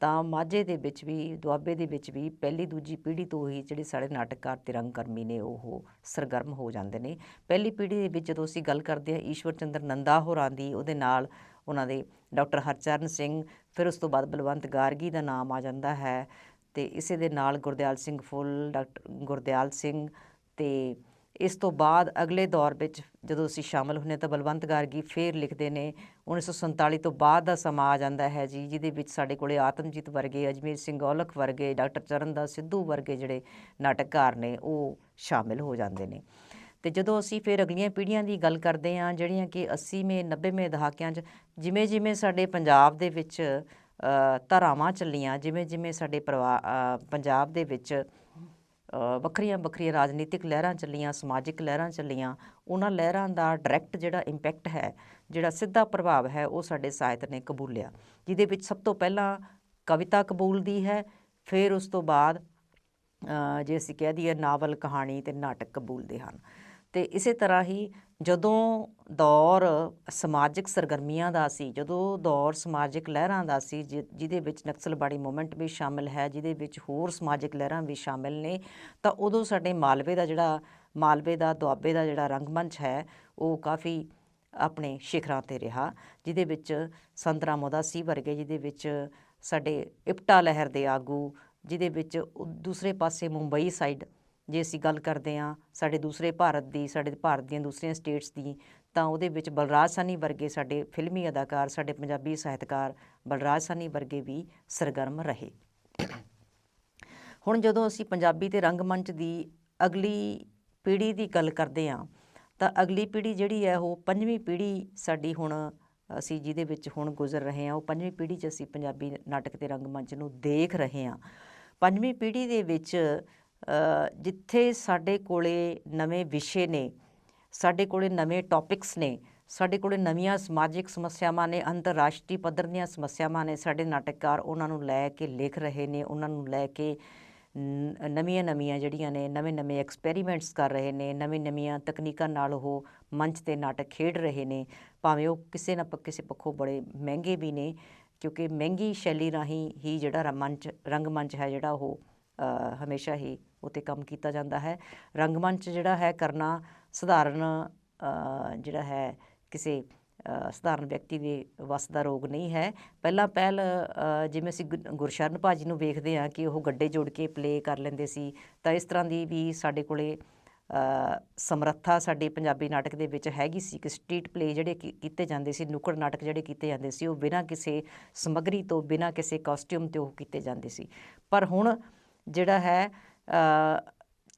Speaker 1: ਤਾਂ ਮਾਝੇ ਦੇ ਵਿੱਚ ਵੀ, ਦੁਆਬੇ ਦੇ ਵਿੱਚ ਵੀ ਪਹਿਲੀ, ਦੂਜੀ ਪੀੜ੍ਹੀ ਤੋਂ ਹੀ ਜਿਹੜੇ ਸਾਡੇ ਨਾਟਕਕਾਰ ਤੇ ਰੰਗਕਰਮੀ ਨੇ, ਉਹ ਸਰਗਰਮ ਹੋ ਜਾਂਦੇ ਨੇ। ਪਹਿਲੀ ਪੀੜ੍ਹੀ ਦੇ ਵਿੱਚ ਜਦੋਂ ਅਸੀਂ ਗੱਲ ਕਰਦੇ ਹਾਂ ਈਸ਼ਵਰ ਚੰਦਰ ਨੰਦਾ ਹੋਰਾਂ ਦੀ, ਉਹਦੇ ਨਾਲ ਉਹਨਾਂ ਦੇ ਡਾਕਟਰ ਹਰਚਰਨ ਸਿੰਘ, ਫਿਰ ਉਸ ਤੋਂ ਬਾਅਦ ਬਲਵੰਤ ਗਾਰਗੀ ਦਾ ਨਾਮ ਆ ਜਾਂਦਾ ਹੈ। ਤੇ ਇਸੇ ਦੇ ਨਾਲ ਗੁਰਦਿਆਲ ਸਿੰਘ ਫੁੱਲ, ਡਾਕਟਰ ਗੁਰਦਿਆਲ ਸਿੰਘ ਤੇ ਇਸ ਤੋਂ ਬਾਅਦ ਅਗਲੇ ਦੌਰ ਵਿੱਚ ਜਦੋਂ ਅਸੀਂ ਸ਼ਾਮਲ ਹੁੰਦੇ ਹਾਂ ਤਾਂ ਬਲਵੰਤ ਗਾਰਗੀ ਫੇਰ ਲਿਖਦੇ ਨੇ 1947 ਤੋਂ ਬਾਅਦ ਦਾ ਸਮਾਂ ਆ ਜਾਂਦਾ ਹੈ ਜੀ, ਜਿਹਦੇ ਵਿੱਚ ਸਾਡੇ ਕੋਲੇ ਆਤਮਜੀਤ ਵਰਗੇ, ਅਜਮੇਰ ਸਿੰਘ ਔਲਖ ਵਰਗੇ, ਡਾਕਟਰ ਚਰਨਦਾਸ ਸਿੱਧੂ ਵਰਗੇ ਜਿਹੜੇ ਨਾਟਕਕਾਰ ਨੇ, ਉਹ ਸ਼ਾਮਿਲ ਹੋ ਜਾਂਦੇ ਨੇ। ਤੇ ਜਦੋਂ ਅਸੀਂ ਫਿਰ ਅਗਲੀਆਂ ਪੀੜ੍ਹੀਆਂ ਦੀ ਗੱਲ ਕਰਦੇ ਹਾਂ, ਜਿਹੜੀਆਂ ਕਿ 80ਵੇਂ 90ਵੇਂ ਦਹਾਕਿਆਂ 'ਚ ਜਿਵੇਂ ਜਿਵੇਂ ਸਾਡੇ ਪੰਜਾਬ ਦੇ ਵਿੱਚ ਧਾਰਾਵਾਂ ਚੱਲੀਆਂ, ਜਿਵੇਂ ਜਿਵੇਂ ਸਾਡੇ ਪਰਿਵਾ ਪੰਜਾਬ ਦੇ ਵਿੱਚ ਵੱਖਰੀਆਂ ਵੱਖਰੀਆਂ ਰਾਜਨੀਤਿਕ ਲਹਿਰਾਂ ਚੱਲੀਆਂ, ਸਮਾਜਿਕ ਲਹਿਰਾਂ ਚੱਲੀਆਂ, ਉਹਨਾਂ ਲਹਿਰਾਂ ਦਾ ਡਾਇਰੈਕਟ ਜਿਹੜਾ ਇੰਪੈਕਟ ਹੈ, ਜਿਹੜਾ ਸਿੱਧਾ ਪ੍ਰਭਾਵ ਹੈ, ਉਹ ਸਾਡੇ ਸਾਹਿਤ ਨੇ ਕਬੂਲਿਆ। ਜਿਹਦੇ ਵਿੱਚ ਸਭ ਤੋਂ ਪਹਿਲਾਂ ਕਵਿਤਾ ਕਬੂਲਦੀ ਹੈ, ਫਿਰ ਉਸ ਤੋਂ ਬਾਅਦ ਜੇ ਅਸੀਂ ਕਹਿ ਦਈਏ ਨਾਵਲ ਕਹਾਣੀ ਤੇ ਨਾਟਕ ਕਬੂਲਦੇ ਹਨ। ਤੇ ਇਸੇ ਤਰ੍ਹਾਂ ਹੀ ਜਦੋਂ ਦੌਰ ਸਮਾਜਿਕ ਸਰਗਰਮੀਆਂ ਦਾ ਸੀ, ਜਦੋਂ ਦੌਰ ਸਮਾਜਿਕ ਲਹਿਰਾਂ ਦਾ ਸੀ, ਜਿ- ਜਿਹਦੇ ਵਿੱਚ ਨਕਸਲਬਾੜੀ ਮੂਵਮੈਂਟ ਵੀ ਸ਼ਾਮਿਲ ਹੈ, ਜਿਹਦੇ ਵਿੱਚ ਹੋਰ ਸਮਾਜਿਕ ਲਹਿਰਾਂ ਵੀ ਸ਼ਾਮਿਲ ਨੇ, ਤਾਂ ਉਦੋਂ ਸਾਡੇ ਮਾਲਵੇ ਦਾ ਜਿਹੜਾ, ਮਾਲਵੇ ਦਾ, ਦੁਆਬੇ ਦਾ ਜਿਹੜਾ ਰੰਗਮੰਚ ਹੈ, ਉਹ ਕਾਫੀ ਆਪਣੇ ਸ਼ਿਖਰਾਂ ਤੇ ਰਿਹਾ, ਜਿਹਦੇ ਵਿੱਚ ਸੰਤ ਰਾਮ ਵਰਗੇ, ਜਿਹਦੇ ਵਿੱਚ ਸਾਡੇ ਇਪਟਾ ਲਹਿਰ ਦੇ ਆਗੂ, ਜਿਹਦੇ ਵਿੱਚ ਉਹ ਦੂਸਰੇ ਪਾਸੇ ਮੁੰਬਈ ਸਾਈਡ ਜੇ ਅਸੀਂ ਗੱਲ ਕਰਦੇ ਹਾਂ ਸਾਡੇ ਦੂਸਰੇ ਭਾਰਤ ਦੀ, ਸਾਡੇ ਭਾਰਤ ਦੀਆਂ ਦੂਸਰੀਆਂ ਸਟੇਟਸ ਦੀ, ਤਾਂ ਉਹਦੇ ਵਿੱਚ ਬਲਰਾਜ ਸਾਨੀ ਵਰਗੇ ਸਾਡੇ ਫਿਲਮੀ ਅਦਾਕਾਰ, ਸਾਡੇ ਪੰਜਾਬੀ ਸਾਹਿਤਕਾਰ ਬਲਰਾਜ ਸਾਨੀ ਵਰਗੇ ਵੀ ਸਰਗਰਮ ਰਹੇ। ਹੁਣ ਜਦੋਂ ਅਸੀਂ ਪੰਜਾਬੀ ਤੇ ਰੰਗਮੰਚ ਦੀ ਅਗਲੀ ਪੀੜ੍ਹੀ ਦੀ ਗੱਲ ਕਰਦੇ ਹਾਂ, ਤਾਂ ਅਗਲੀ ਪੀੜ੍ਹੀ ਜਿਹੜੀ ਹੈ ਉਹ ਪੰਜਵੀਂ ਪੀੜ੍ਹੀ ਸਾਡੀ ਹੁਣ ਅਸੀਂ ਜਿਹਦੇ ਵਿੱਚ ਹੁਣ ਗੁਜ਼ਰ ਰਹੇ ਹਾਂ, ਉਹ ਪੰਜਵੀਂ ਪੀੜ੍ਹੀ 'ਚ ਅਸੀਂ ਪੰਜਾਬੀ ਨਾਟਕ ਤੇ ਰੰਗਮੰਚ ਨੂੰ ਦੇਖ ਰਹੇ ਹਾਂ। ਪੰਜਵੀਂ ਪੀੜ੍ਹੀ ਦੇ ਵਿੱਚ ਜਿੱਥੇ ਸਾਡੇ ਕੋਲੇ ਨਵੇਂ ਵਿਸ਼ੇ ਨੇ, ਸਾਡੇ ਕੋਲੇ ਨਵੇਂ ਟੌਪਿਕਸ ਨੇ, ਸਾਡੇ ਕੋਲੇ ਨਵੀਆਂ ਸਮਾਜਿਕ ਸਮੱਸਿਆਵਾਂ ਨੇ, ਅੰਤਰਰਾਸ਼ਟਰੀ ਪੱਧਰ ਦੀਆਂ ਸਮੱਸਿਆਵਾਂ ਨੇ, ਸਾਡੇ ਨਾਟਕਕਾਰ ਉਹਨਾਂ ਨੂੰ ਲੈ ਕੇ ਲਿਖ ਰਹੇ ਨੇ, ਉਹਨਾਂ ਨੂੰ ਲੈ ਕੇ ਨਵੀਆਂ ਨਵੀਆਂ ਜਿਹੜੀਆਂ ਨੇ, ਨਵੇਂ ਨਵੇਂ ਐਕਸਪੈਰੀਮੈਂਟਸ ਕਰ ਰਹੇ ਨੇ, ਨਵੀਂ ਨਵੀਆਂ ਤਕਨੀਕਾਂ ਨਾਲ ਉਹ ਮੰਚ ਤੇ ਨਾਟਕ ਖੇਡ ਰਹੇ ਨੇ, ਭਾਵੇਂ ਉਹ ਕਿਸੇ ਨਾ ਪ- ਕਿਸੇ ਪੱਖੋਂ ਬੜੇ ਮਹਿੰਗੇ ਵੀ ਨੇ, ਕਿਉਂਕਿ ਮਹਿੰਗੀ ਸ਼ੈਲੀ ਰਾਹੀਂ ਹੀ ਜਿਹੜਾ ਰ- ਮੰਚ ਰੰਗਮੰਚ ਹੈ ਜਿਹੜਾ ਉਹ ਹਮੇਸ਼ਾ ਹੀ ਉਤੇ ਕੰਮ ਕੀਤਾ ਜਾਂਦਾ ਹੈ। ਰੰਗਮੰਚ ਜਿਹੜਾ ਹੈ ਕਰਨਾ ਸਧਾਰਨ ਜਿਹੜਾ ਹੈ ਕਿਸੇ ਸਧਾਰਨ ਵਿਅਕਤੀ ਦੇ ਵੱਸ ਦਾ ਰੋਗ ਨਹੀਂ ਹੈ। ਪਹਿਲਾਂ ਪਹਿਲ ਜਿਵੇਂ ਅਸੀਂ ਗੁ- ਗੁਰਸ਼ਰਨ ਭਾਜੀ ਨੂੰ ਵੇਖਦੇ ਹਾਂ ਕਿ ਉਹ ਗੱਡੇ ਜੋੜ ਕੇ ਪਲੇ ਕਰ ਲੈਂਦੇ ਸੀ, ਤਾਂ ਇਸ ਤਰ੍ਹਾਂ ਦੀ ਵੀ ਸਾਡੇ ਕੋਲੇ ਸਮਰੱਥਾ ਸਾਡੇ ਪੰਜਾਬੀ ਨਾਟਕ ਦੇ ਵਿੱਚ ਹੈਗੀ ਸੀ। ਕਿ ਸਟਰੀਟ ਪਲੇ ਜਿਹੜੇ ਕੀ- ਕੀਤੇ ਜਾਂਦੇ ਸੀ, ਨੁੱਕੜ ਨਾਟਕ ਜਿਹੜੇ ਕੀਤੇ ਜਾਂਦੇ ਸੀ, ਉਹ ਬਿਨਾਂ ਕਿਸੇ ਸਮੱਗਰੀ ਤੋਂ, ਬਿਨਾਂ ਕਿਸੇ ਕਾਸਟਿਊਮ ਤੋਂ ਉਹ ਕੀਤੇ ਜਾਂਦੇ ਸੀ। ਪਰ ਹੁਣ ਜਿਹੜਾ ਹੈ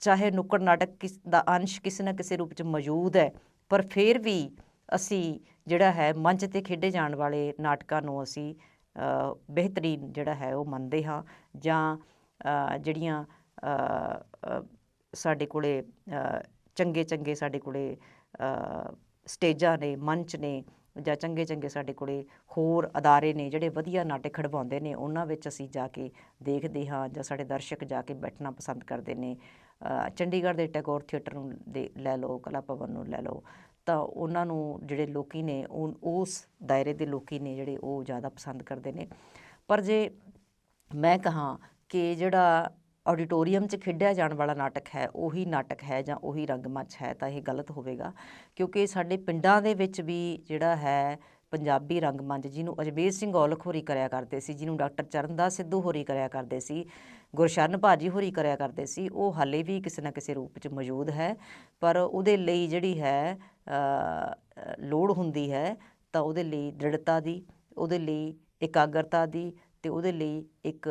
Speaker 1: ਚਾਹੇ ਨੁੱਕੜ ਨਾਟਕ ਕਿਸ ਦਾ ਅੰਸ਼ ਕਿਸੇ ਨਾ ਕਿਸੇ ਰੂਪ ਚ ਮੌਜੂਦ ਹੈ, ਪਰ ਫਿਰ ਵੀ ਅਸੀਂ ਜਿਹੜਾ ਹੈ ਮੰਚ ਤੇ ਖੇਡੇ ਜਾਣ ਵਾਲੇ ਨਾਟਕਾਂ ਨੂੰ ਅਸੀਂ ਬਿਹਤਰੀਨ ਜਿਹੜਾ ਹੈ ਉਹ ਮੰਨਦੇ ਹਾਂ ਜਾਂ ਜਿਹੜੀਆਂ ਸਾਡੇ ਕੋਲੇ ਚੰਗੇ ਚੰਗੇ ਸਾਡੇ ਕੋਲੇ ਸਟੇਜਾਂ ਨੇ, ਮੰਚ ਨੇ ਜਾਂ ਚੰਗੇ ਚੰਗੇ ਸਾਡੇ ਕੋਲੇ ਹੋਰ ਅਦਾਰੇ ਨੇ ਜਿਹੜੇ ਵਧੀਆ ਨਾਟਕ ਖੜਵਾਉਂਦੇ ਨੇ, ਉਹਨਾਂ ਵਿੱਚ ਅਸੀਂ ਜਾ ਕੇ ਦੇਖਦੇ ਹਾਂ ਜਾਂ ਸਾਡੇ ਦਰਸ਼ਕ ਜਾ ਕੇ ਬੈਠਣਾ ਪਸੰਦ ਕਰਦੇ ਨੇ। ਚੰਡੀਗੜ੍ਹ ਦੇ ਟੈਗੋਰ ਥੀਏਟਰ ਨੂੰ ਦੇ ਲੈ ਲਓ, ਕਲਾ ਭਵਨ ਨੂੰ ਲੈ ਲਓ, ਤਾਂ ਉਹਨਾਂ ਨੂੰ ਜਿਹੜੇ ਲੋਕੀ ਨੇ, ਉਹ, ਉਸ ਦਾਇਰੇ ਦੇ ਲੋਕੀ ਨੇ ਜਿਹੜੇ ਉਹ ਜ਼ਿਆਦਾ ਪਸੰਦ ਕਰਦੇ ਨੇ। ਪਰ ਜੇ ਮੈਂ ਕਹਾਂ ਕਿ ਜਿਹੜਾ ਆਡੀਟੋਰੀਅਮ 'ਚ ਖੇਡਿਆ ਜਾਣ ਵਾਲਾ ਨਾਟਕ ਹੈ, ਉਹੀ ਨਾਟਕ ਹੈ ਜਾਂ ਉਹੀ ਰੰਗਮੰਚ ਹੈ ਤਾਂ ਇਹ ਗਲਤ ਹੋਵੇਗਾ। ਕਿਉਂਕਿ ਸਾਡੇ ਪਿੰਡਾਂ ਦੇ ਵਿੱਚ ਵੀ ਜਿਹੜਾ ਹੈ ਪੰਜਾਬੀ ਰੰਗਮੰਚ, ਜਿਹਨੂੰ ਅਜਮੇਰ ਸਿੰਘ ਔਲਖ ਹੋਰੀ ਕਰਿਆ ਕਰਦੇ ਸੀ, ਜਿਹਨੂੰ ਡਾਕਟਰ ਚਰਨਦਾਸ ਸਿੱਧੂ ਹੋਰੀ ਕਰਿਆ ਕਰਦੇ ਸੀ, ਗੁਰਸ਼ਰਨ ਭਾਜੀ ਹੋਰੀ ਕਰਿਆ ਕਰਦੇ ਸੀ, ਉਹ ਹਾਲੇ ਵੀ ਕਿਸੇ ਨਾ ਕਿਸੇ ਰੂਪ 'ਚ ਮੌਜੂਦ ਹੈ। ਪਰ ਉਹਦੇ ਲਈ ਜਿਹੜੀ ਹੈ ਲੋੜ ਹੁੰਦੀ ਹੈ ਤਾਂ ਉਹਦੇ ਲਈ ਦ੍ਰਿੜਤਾ ਦੀ, ਉਹਦੇ ਲਈ ਇਕਾਗਰਤਾ ਦੀ ਤੇ ਉਹਦੇ ਲਈ ਇੱਕ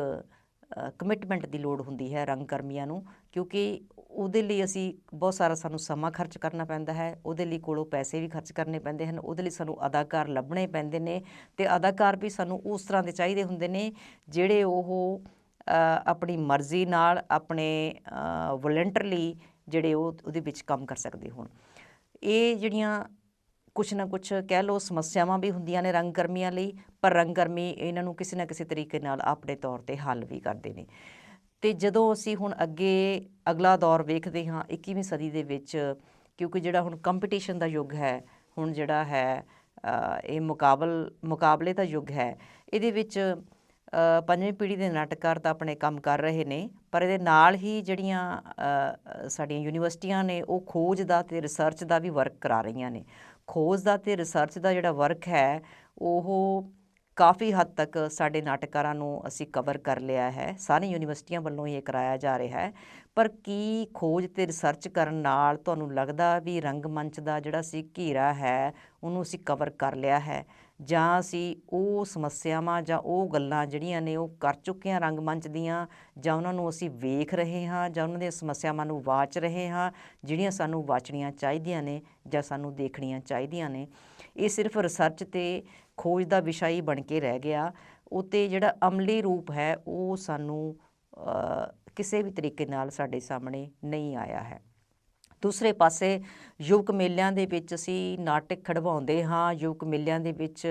Speaker 1: ਕਮਿਟਮੈਂਟ ਦੀ ਲੋੜ ਹੁੰਦੀ ਹੈ ਰੰਗ ਕਰਮੀਆਂ ਨੂੰ, ਕਿਉਂਕਿ ਉਹਦੇ ਲਈ ਅਸੀਂ ਬਹੁਤ ਸਾਰਾ ਸਾਨੂੰ ਸਮਾਂ ਖਰਚ ਕਰਨਾ ਪੈਂਦਾ ਹੈ, ਉਹਦੇ ਲਈ ਕੋਲੋਂ ਪੈਸੇ ਵੀ ਖਰਚ ਕਰਨੇ ਪੈਂਦੇ ਹਨ, ਉਹਦੇ ਲਈ ਸਾਨੂੰ ਅਦਾਕਾਰ ਲੱਭਣੇ ਪੈਂਦੇ ਨੇ ਤੇ ਅਦਾਕਾਰ ਵੀ ਸਾਨੂੰ ਉਸ ਤਰ੍ਹਾਂ ਦੇ ਚਾਹੀਦੇ ਹੁੰਦੇ ਨੇ ਜਿਹੜੇ ਉਹ ਆਪਣੀ ਮਰਜ਼ੀ ਨਾਲ ਆਪਣੇ ਵੋਲੰਟਰਲੀ ਜਿਹੜੇ ਉਹ ਉਹਦੇ ਵਿੱਚ ਕੰਮ ਕਰ ਸਕਦੇ ਹੋਣ। ਇਹ ਜਿਹੜੀਆਂ ਕੁਛ ਨਾ ਕੁਛ ਕਹਿ ਲਓ, ਸਮੱਸਿਆਵਾਂ ਵੀ ਹੁੰਦੀਆਂ ਨੇ ਰੰਗਕਰਮੀਆਂ ਲਈ, ਪਰ ਰੰਗਕਰਮੀ ਇਹਨਾਂ ਨੂੰ ਕਿਸੇ ਨਾ ਕਿਸੇ ਤਰੀਕੇ ਨਾਲ ਆਪਣੇ ਤੌਰ ਤੇ ਹੱਲ ਵੀ ਕਰਦੇ ਨੇ। ਤੇ ਜਦੋਂ ਅਸੀਂ ਹੁਣ ਅੱਗੇ ਅਗਲਾ ਦੌਰ ਵੇਖਦੇ ਹਾਂ 21ਵੀਂ ਸਦੀ ਦੇ ਵਿੱਚ, ਕਿਉਂਕਿ ਜਿਹੜਾ ਹੁਣ ਕੰਪੀਟੀਸ਼ਨ ਦਾ ਯੁੱਗ ਹੈ, ਹੁਣ ਜਿਹੜਾ ਹੈ ਇਹ ਮੁਕਾਬਲ, ਮੁਕਾਬਲੇ ਦਾ ਯੁੱਗ ਹੈ, ਇਹਦੇ ਵਿੱਚ ਪੰਜਵੀਂ ਪੀੜ੍ਹੀ ਦੇ ਨਾਟਕਕਾਰ ਤਾਂ ਆਪਣੇ ਕੰਮ ਕਰ ਰਹੇ ਨੇ, ਪਰ ਇਹਦੇ ਨਾਲ ਹੀ ਜਿਹੜੀਆਂ ਸਾਡੀਆਂ ਯੂਨੀਵਰਸਿਟੀਆਂ ਨੇ, ਉਹ ਖੋਜ ਦਾ ਤੇ ਰਿਸਰਚ ਦਾ ਵੀ ਵਰਕ ਕਰਾ ਰਹੀਆਂ ਨੇ। ਖੋਜ ਦਾ ਤੇ ਰਿਸਰਚ ਦਾ ਜਿਹੜਾ ਵਰਕ ਹੈ, ਉਹ ਕਾਫੀ ਹੱਦ ਤੱਕ ਸਾਡੇ ਨਾਟਕਕਾਰਾਂ ਨੂੰ ਅਸੀਂ ਕਵਰ ਕਰ ਲਿਆ ਹੈ। ਸਾਰੀਆਂ ਯੂਨੀਵਰਸਿਟੀਆਂ ਵੱਲੋਂ ਇਹ ਕਰਾਇਆ ਜਾ ਰਿਹਾ ਹੈ। ਪਰ ਕੀ ਖੋਜ ਤੇ ਰਿਸਰਚ ਕਰਨ ਨਾਲ ਤੁਹਾਨੂੰ ਲੱਗਦਾ ਵੀ ਰੰਗਮੰਚ ਦਾ ਜਿਹੜਾ ਸੀ ਘੇਰਾ ਹੈ, ਉਹਨੂੰ ਅਸੀਂ ਕਵਰ ਕਰ ਲਿਆ ਹੈ? ਜਾਂ ਅਸੀਂ ਉਹ ਸਮੱਸਿਆਵਾਂ ਜਾਂ ਉਹ ਗੱਲਾਂ ਜਿਹੜੀਆਂ ਨੇ ਉਹ ਕਰ ਚੁੱਕੇ ਹਾਂ ਰੰਗਮੰਚ ਦੀਆਂ, ਜਾਂ ਉਹਨਾਂ ਨੂੰ ਅਸੀਂ ਵੇਖ ਰਹੇ ਹਾਂ, ਜਾਂ ਉਹਨਾਂ ਦੀਆਂ ਸਮੱਸਿਆਵਾਂ ਨੂੰ ਵਾਚ ਰਹੇ ਹਾਂ, ਜਿਹੜੀਆਂ ਸਾਨੂੰ ਵਾਚਣੀਆਂ ਚਾਹੀਦੀਆਂ ਨੇ ਜਾਂ ਸਾਨੂੰ ਦੇਖਣੀਆਂ ਚਾਹੀਦੀਆਂ ਨੇ। ਇਹ ਸਿਰਫ ਰਿਸਰਚ ਤੇ ਖੋਜ ਦਾ ਵਿਸ਼ਾ ਹੀ ਬਣ ਕੇ ਰਹਿ ਗਿਆ। ਉਤੇ ਜਿਹੜਾ ਅਮਲੀ ਰੂਪ ਹੈ, ਉਹ ਸਾਨੂੰ ਕਿਸੇ ਵੀ ਤਰੀਕੇ ਨਾਲ ਸਾਡੇ ਸਾਹਮਣੇ ਨਹੀਂ ਆਇਆ ਹੈ। ਦੂਸਰੇ ਪਾਸੇ ਯੁਵਕ ਮੇਲਿਆਂ ਦੇ ਵਿੱਚ ਅਸੀਂ ਨਾਟਕ ਖੜਵਾਉਂਦੇ ਹਾਂ। ਯੁਵਕ ਮੇਲਿਆਂ ਦੇ ਵਿੱਚ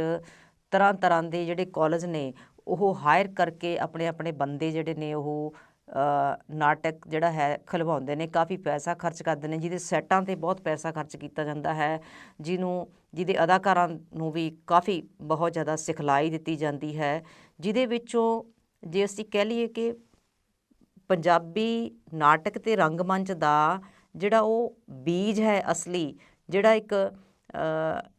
Speaker 1: ਤਰ੍ਹਾਂ ਤਰ੍ਹਾਂ ਦੇ ਜਿਹੜੇ ਕਾਲਜ ਨੇ, ਉਹ ਹਾਇਰ ਕਰਕੇ ਆਪਣੇ ਆਪਣੇ ਬੰਦੇ ਜਿਹੜੇ ਨੇ ਉਹ ਨਾਟਕ ਜਿਹੜਾ ਹੈ ਖਲਵਾਉਂਦੇ ਨੇ। ਕਾਫੀ ਪੈਸਾ ਖਰਚ ਕਰਦੇ ਨੇ, ਜਿਹਦੇ ਸੈੱਟਾਂ ਤੇ ਬਹੁਤ ਪੈਸਾ ਖਰਚ ਕੀਤਾ ਜਾਂਦਾ ਹੈ, ਜਿਹਨੂੰ, ਜਿਹਦੇ ਅਦਾਕਾਰਾਂ ਨੂੰ ਵੀ ਕਾਫੀ ਬਹੁਤ ਜ਼ਿਆਦਾ ਸਿਖਲਾਈ ਦਿੱਤੀ ਜਾਂਦੀ ਹੈ, ਜਿਹਦੇ ਵਿੱਚੋਂ ਜੇ ਅਸੀਂ ਕਹਿ ਲਈਏ ਕਿ ਪੰਜਾਬੀ ਨਾਟਕ ਤੇ ਰੰਗਮੰਚ ਦਾ ਜਿਹੜਾ ਉਹ ਬੀਜ ਹੈ ਅਸਲੀ ਜਿਹੜਾ ਇੱਕ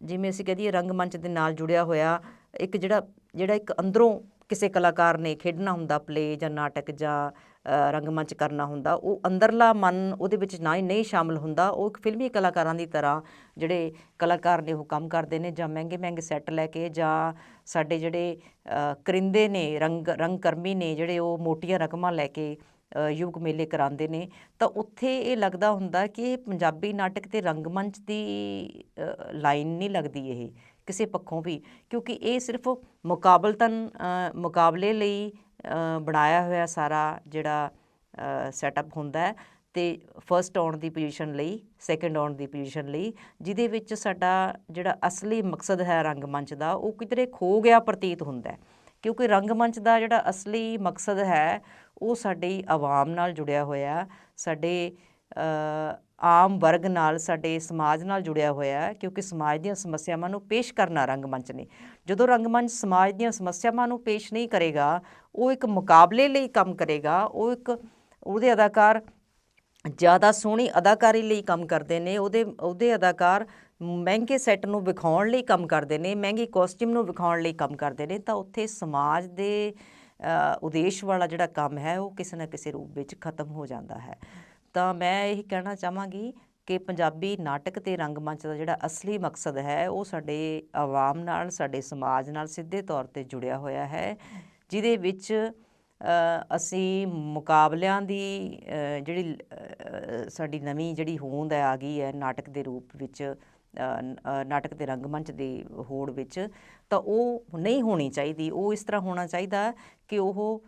Speaker 1: ਜਿਵੇਂ ਅਸੀਂ ਕਹਦੇ ਰੰਗਮੰਚ ਦੇ ਨਾਲ ਜੁੜਿਆ ਹੋਇਆ ਇੱਕ ਜਿਹੜਾ ਜਿਹੜਾ ਇੱਕ ਅੰਦਰੋਂ ਕਿਸੇ ਕਲਾਕਾਰ ਨੇ ਖੇਡਣਾ ਹੁੰਦਾ ਪਲੇ ਜਾਂ ਨਾਟਕ ਜਾਂ ਅ, ਰੰਗਮੰਚ ਕਰਨਾ ਹੁੰਦਾ ਉਹ ਅੰਦਰਲਾ ਮਨ ਉਹਦੇ ਵਿੱਚ ਨਾ ਹੀ ਨਹੀਂ ਸ਼ਾਮਲ ਹੁੰਦਾ ਉਹ ਇੱਕ ਫਿਲਮੀ ਕਲਾਕਾਰਾਂ ਦੀ ਤਰ੍ਹਾਂ ਜਿਹੜੇ ਕਲਾਕਾਰ ਨੇ ਉਹ ਕੰਮ ਕਰਦੇ ਨੇ ਜਾਂ ਮਹਿੰਗੇ ਮਹਿੰਗੇ ਸੈੱਟ ਲੈ ਕੇ ਜਾਂ ਸਾਡੇ ਜਿਹੜੇ ਕਰਿੰਦੇ ਨੇ ਰੰਗ ਰੰਗਕਰਮੀ ਨੇ ਜਿਹੜੇ ਉਹ ਮੋਟੀਆਂ ਰਕਮਾਂ ਲੈ ਕੇ ਅ, ਯੁਵਕ ਮੇਲੇ ਕਰਾਉਂਦੇ ਨੇ ਤਾਂ ਉੱਥੇ ਇਹ ਲੱਗਦਾ ਹੁੰਦਾ ਕਿ ਇਹ ਪੰਜਾਬੀ ਨਾਟਕ ਤੇ ਰੰਗਮੰਚ ਦੀ ਲਾਈਨ ਨਹੀਂ ਲੱਗਦੀ ਇਹ ਕਿਸੇ ਪੱਖੋਂ ਵੀ ਕਿਉਂਕਿ ਇਹ ਸਿਰਫ ਮੁਕਾਬਲਤਨ ਮੁਕਾਬਲੇ ਲਈ ਬਣਾਇਆ ਹੋਇਆ ਸਾਰਾ ਜਿਹੜਾ ਸੈਟਅਪ ਹੁੰਦਾ ਹੈ ਤੇ ਫਰਸਟ ਆਉਣ ਦੀ ਪੋਜੀਸ਼ਨ ਲਈ ਸੈਕੰਡ ਆਉਣ ਦੀ ਪੋਜੀਸ਼ਨ ਲਈ ਜਿਹਦੇ ਵਿੱਚ ਸਾਡਾ ਜਿਹੜਾ ਅਸਲੀ ਮਕਸਦ ਹੈ ਰੰਗਮੰਚ ਦਾ ਉਹ ਕਿਧਰੇ ਖੋ ਗਿਆ ਪ੍ਰਤੀਤ ਹੁੰਦਾ ਹੈ ਕਿਉਂਕਿ ਰੰਗਮੰਚ ਦਾ ਜਿਹੜਾ ਅਸਲੀ ਮਕਸਦ ਹੈ ਉਹ ਸਾਡੀ ਆਵਾਮ ਨਾਲ ਜੁੜਿਆ ਹੋਇਆ, ਸਾਡੇ ਆਮ ਵਰਗ ਨਾਲ, ਸਾਡੇ ਸਮਾਜ ਨਾਲ ਜੁੜਿਆ ਹੋਇਆ, ਕਿਉਂਕਿ ਸਮਾਜ ਦੀਆਂ ਸਮੱਸਿਆਵਾਂ ਨੂੰ ਪੇਸ਼ ਕਰਨਾ ਰੰਗਮੰਚ ਨੇ। ਜਦੋਂ ਰੰਗਮੰਚ ਸਮਾਜ ਦੀਆਂ ਸਮੱਸਿਆਵਾਂ ਨੂੰ ਪੇਸ਼ ਨਹੀਂ ਕਰੇਗਾ, ਉਹ ਇੱਕ ਮੁਕਾਬਲੇ ਲਈ ਕੰਮ ਕਰੇਗਾ, ਉਹ ਇੱਕ ਉਹਦੇ ਅਦਾਕਾਰ ਜ਼ਿਆਦਾ ਸੋਹਣੀ ਅਦਾਕਾਰੀ ਲਈ ਕੰਮ ਕਰਦੇ ਨੇ, ਉਹਦੇ ਉਹਦੇ ਅਦਾਕਾਰ ਮਹਿੰਗੇ ਸੈੱਟ ਨੂੰ ਵਿਖਾਉਣ ਲਈ ਕੰਮ ਕਰਦੇ ਨੇ, ਮਹਿੰਗੀ ਕਾਸਟਿਊਮ ਨੂੰ ਵਿਖਾਉਣ ਲਈ ਕੰਮ ਕਰਦੇ ਨੇ, ਤਾਂ ਉੱਥੇ ਸਮਾਜ ਦੇ ਉਦੇਸ਼ ਵਾਲਾ ਜਿਹੜਾ ਕੰਮ ਹੈ, ਉਹ ਕਿਸੇ ਨਾ ਕਿਸੇ ਰੂਪ ਵਿੱਚ ਖਤਮ ਹੋ ਜਾਂਦਾ ਹੈ। ਤਾਂ ਮੈਂ ਇਹ ਕਹਿਣਾ ਚਾਹਾਂਗੀ ਕਿ ਪੰਜਾਬੀ ਨਾਟਕ ਤੇ ਰੰਗਮੰਚ ਦਾ ਜਿਹੜਾ ਅਸਲੀ ਮਕਸਦ ਹੈ, ਉਹ ਸਾਡੇ ਆਵਾਮ ਨਾਲ, ਸਾਡੇ ਸਮਾਜ ਨਾਲ ਸਿੱਧੇ ਤੌਰ ਤੇ ਜੁੜਿਆ ਹੋਇਆ ਹੈ, ਜਿਹਦੇ ਵਿੱਚ ਅਸੀਂ ਮੁਕਾਬਲਿਆਂ ਦੀ ਜਿਹੜੀ ਸਾਡੀ ਨਵੀਂ ਜਿਹੜੀ ਹੋਂਦ ਹੈ ਆ ਗਈ ਹੈ, ਨਾਟਕ ਦੇ ਰੂਪ ਵਿੱਚ ਨਾਟਕ ਦੇ ਰੰਗਮੰਚ ਦੀ ਹੋੜ ਵਿੱਚ, ਤਾਂ ਉਹ ਨਹੀਂ ਹੋਣੀ ਚਾਹੀਦੀ। ਉਹ ਇਸ ਤਰ੍ਹਾਂ ਹੋਣਾ ਚਾਹੀਦਾ ਕਿ ਉਹ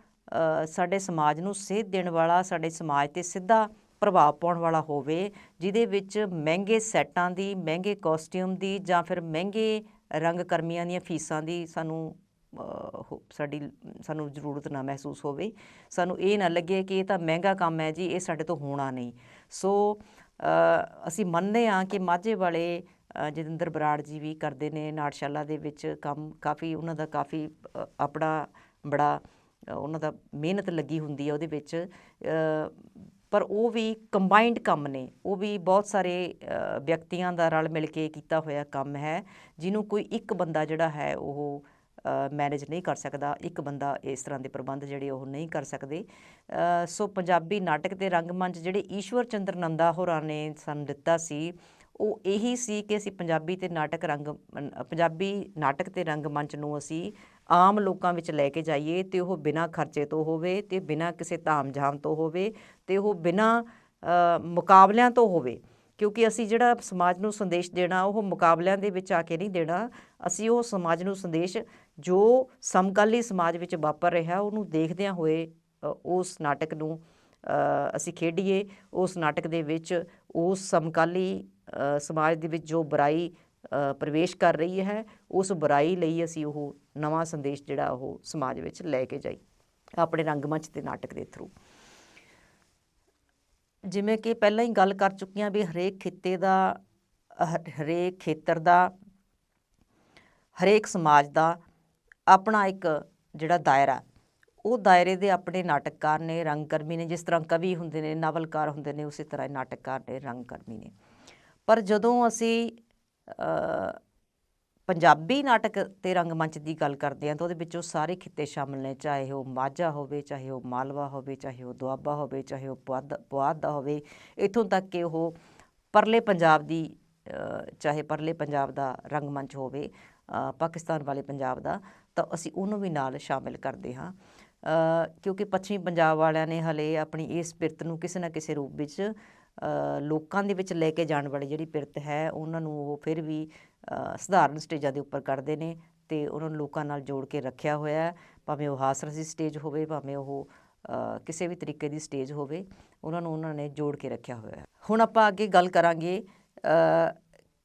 Speaker 1: ਸਾਡੇ ਸਮਾਜ ਨੂੰ ਸੇਧ ਦੇਣ ਵਾਲਾ, ਸਾਡੇ ਸਮਾਜ ਤੇ ਸਿੱਧਾ ਪ੍ਰਭਾਵ ਪਾਉਣ ਵਾਲਾ ਹੋਵੇ, ਜਿਹਦੇ ਵਿੱਚ ਮਹਿੰਗੇ ਸੈੱਟਾਂ ਦੀ, ਮਹਿੰਗੇ ਕਾਸਟਿਊਮ ਦੀ ਜਾਂ ਫਿਰ ਮਹਿੰਗੇ ਰੰਗ ਕਰਮੀਆਂ ਦੀਆਂ ਫੀਸਾਂ ਦੀ ਸਾਨੂੰ ਸਾਡੀ, ਸਾਨੂੰ ਜ਼ਰੂਰਤ ਨਾ ਮਹਿਸੂਸ ਹੋਵੇ। ਸਾਨੂੰ ਇਹ ਨਾ ਲੱਗੇ ਕਿ ਇਹ ਤਾਂ ਮਹਿੰਗਾ ਕੰਮ ਹੈ ਜੀ, ਇਹ ਸਾਡੇ ਤੋਂ ਹੋਣਾ ਨਹੀਂ। ਸੋ ਅਸੀਂ ਮੰਨਦੇ ਹਾਂ ਕਿ ਮਾਝੇ ਵਾਲੇ ਜਤਿੰਦਰ ਬਰਾੜ ਜੀ ਵੀ ਕਰਦੇ ਨੇ, ਨਾਟਸ਼ਾਲਾ ਦੇ ਵਿੱਚ ਕੰਮ ਕਾਫੀ ਉਹਨਾਂ ਦਾ ਕਾਫੀ ਆਪਣਾ ਬੜਾ ਉਹਨਾਂ ਦਾ ਮਿਹਨਤ ਲੱਗੀ ਹੁੰਦੀ ਹੈ ਉਹਦੇ ਵਿੱਚ। ਪਰ ਉਹ ਵੀ ਕੰਬਾਈਨਡ ਕੰਮ ਨੇ। ਉਹ ਵੀ ਬਹੁਤ ਸਾਰੇ ਵਿਅਕਤੀਆਂ ਦਾ ਰਲ ਮਿਲ ਕੇ ਕੀਤਾ ਹੋਇਆ ਕੰਮ ਹੈ, ਜਿਹਨੂੰ ਕੋਈ ਇੱਕ ਬੰਦਾ ਜਿਹੜਾ ਹੈ ਉਹ ਮੈਨੇਜ ਨਹੀਂ ਕਰ ਸਕਦਾ। ਇੱਕ ਬੰਦਾ ਇਸ ਤਰ੍ਹਾਂ ਦੇ ਪ੍ਰਬੰਧ ਜਿਹੜੇ ਉਹ ਨਹੀਂ ਕਰ ਸਕਦੇ। ਸੋ ਪੰਜਾਬੀ ਨਾਟਕ ਤੇ ਰੰਗਮੰਚ ਜਿਹੜੇ ਈਸ਼ਵਰ ਚੰਦਰ ਨੰਦਾ ਹੋਰਾਂ ਨੇ ਸਾਨੂੰ ਦਿੱਤਾ ਸੀ ਉਹ ਇਹੀ ਸੀ ਕਿ ਅਸੀਂ ਪੰਜਾਬੀ ਤੇ ਨਾਟਕ ਰੰਗ ਪੰਜਾਬੀ ਨਾਟਕ ਤੇ ਰੰਗਮੰਚ ਨੂੰ ਅਸੀਂ ਆਮ ਲੋਕਾਂ ਵਿੱਚ ਲੈ ਕੇ ਜਾਈਏ ਤੇ ਉਹ ਬਿਨਾਂ ਖਰਚੇ ਤੋਂ ਹੋਵੇ ਤੇ ਬਿਨਾਂ ਕਿਸੇ ਧਾਮ ਜਾਮ ਤੋਂ ਹੋਵੇ ਤੇ ਉਹ ਬਿਨਾਂ ਮੁਕਾਬਲਿਆਂ ਤੋਂ ਹੋਵੇ। ਕਿਉਂਕਿ ਅਸੀਂ ਜਿਹੜਾ ਸਮਾਜ ਨੂੰ ਸੰਦੇਸ਼ ਦੇਣਾ, ਉਹ ਮੁਕਾਬਲਿਆਂ ਦੇ ਵਿੱਚ ਆ ਕੇ ਨਹੀਂ ਦੇਣਾ। ਅਸੀਂ ਉਹ ਸਮਾਜ ਨੂੰ ਸੰਦੇਸ਼, ਜੋ ਸਮਕਾਲੀ ਸਮਾਜ ਵਿੱਚ ਵਾਪਰ ਰਿਹਾ, ਉਹਨੂੰ ਦੇਖਦਿਆਂ ਹੋਏ ਉਸ ਨਾਟਕ ਨੂੰ ਅਸੀਂ ਖੇਡੀਏ। ਉਸ ਨਾਟਕ ਦੇ ਵਿੱਚ ਉਸ ਸਮਕਾਲੀ ਸਮਾਜ ਦੇ ਵਿੱਚ ਜੋ ਬੁਰਾਈ ਪ੍ਰਵੇਸ਼ ਕਰ ਰਹੀ ਹੈ, ਉਸ ਬੁਰਾਈ ਲਈ ਅਸੀਂ ਉਹ ਨਵਾਂ ਸੰਦੇਸ਼ ਜਿਹੜਾ ਉਹ ਸਮਾਜ ਵਿੱਚ ਲੈ ਕੇ ਜਾਈ, ਆਪਣੇ ਰੰਗਮੰਚ ਤੇ ਨਾਟਕ ਦੇ ਥਰੂ ਜਿਵੇਂ ਕਿ ਪਹਿਲਾਂ ਹੀ ਗੱਲ ਕਰ ਚੁੱਕੀਆਂ ਵੀ ਹਰੇਕ ਖਿੱਤੇ ਦਾ ਹਰੇਕ ਖੇਤਰ ਦਾ, ਹਰੇਕ ਸਮਾਜ ਦਾ ਆਪਣਾ ਇੱਕ ਜਿਹੜਾ ਦਾਇਰਾ, ਉਹ ਦਾਇਰੇ ਦੇ ਆਪਣੇ ਨਾਟਕਕਾਰ ਨੇ, ਰੰਗਕਰਮੀ ਨੇ, ਜਿਸ ਤਰ੍ਹਾਂ ਕਵੀ ਹੁੰਦੇ ਨੇ, ਨਾਵਲਕਾਰ ਹੁੰਦੇ ਨੇ, ਉਸੇ ਤਰ੍ਹਾਂ ਨਾਟਕਕਾਰ ਨੇ, ਰੰਗਕਰਮੀ ਨੇ। ਪਰ ਜਦੋਂ ਅਸੀਂ ਪੰਜਾਬੀ ਨਾਟਕ ਤੇ ਰੰਗਮੰਚ ਦੀ ਗੱਲ ਕਰਦੇ ਹਾਂ ਤਾਂ ਉਹਦੇ ਵਿੱਚ ਉਹ ਸਾਰੇ ਖਿੱਤੇ ਸ਼ਾਮਲ ਨੇ, ਚਾਹੇ ਉਹ ਮਾਝਾ ਹੋਵੇ, ਚਾਹੇ ਉਹ ਮਾਲਵਾ ਹੋਵੇ, ਚਾਹੇ ਉਹ ਦੁਆਬਾ ਹੋਵੇ, ਚਾਹੇ ਉਹ ਪੁਆਧ ਪੁਆਧ ਦਾ ਹੋਵੇ, ਇੱਥੋਂ ਤੱਕ ਕਿ ਉਹ ਪਰਲੇ ਪੰਜਾਬ ਦੀ ਚਾਹੇ ਪਰਲੇ ਪੰਜਾਬ ਦਾ ਰੰਗਮੰਚ ਹੋਵੇ ਪਾਕਿਸਤਾਨ ਵਾਲੇ ਪੰਜਾਬ ਦਾ, ਤਾਂ ਅਸੀਂ ਉਹਨੂੰ ਵੀ ਨਾਲ ਸ਼ਾਮਿਲ ਕਰਦੇ ਹਾਂ। ਕਿਉਂਕਿ ਪੱਛਮੀ ਪੰਜਾਬ ਵਾਲਿਆਂ ਨੇ ਹਲੇ ਆਪਣੀ ਇਸ ਪਿਰਤ ਨੂੰ ਕਿਸੇ ਨਾ ਕਿਸੇ ਰੂਪ ਵਿੱਚ ਲੋਕਾਂ ਦੇ ਵਿੱਚ ਲੈ ਕੇ ਜਾਣ ਵਾਲੀ ਜਿਹੜੀ ਪਿਰਤ ਹੈ, ਉਹਨਾਂ ਨੂੰ ਉਹ ਫਿਰ ਵੀ ਸਧਾਰਨ ਸਟੇਜਾਂ ਦੇ ਉੱਪਰ ਕਰਦੇ ਨੇ ਤੇ ਉਹਨਾਂ ਨੂੰ ਲੋਕਾਂ ਨਾਲ ਜੋੜ ਕੇ ਰੱਖਿਆ ਹੋਇਆ ਭਾਵੇਂ ਉਹ ਹਾਸਰਸੀ ਸਟੇਜ ਹੋਵੇ, ਭਾਵੇਂ ਉਹ ਕਿਸੇ ਵੀ ਤਰੀਕੇ ਦੀ ਸਟੇਜ ਹੋਵੇ, ਉਹਨਾਂ ਨੂੰ ਉਹਨਾਂ ਨੇ ਜੋੜ ਕੇ ਰੱਖਿਆ ਹੋਇਆ ਹੈ। ਹੁਣ ਆਪਾਂ ਅੱਗੇ ਗੱਲ ਕਰਾਂਗੇ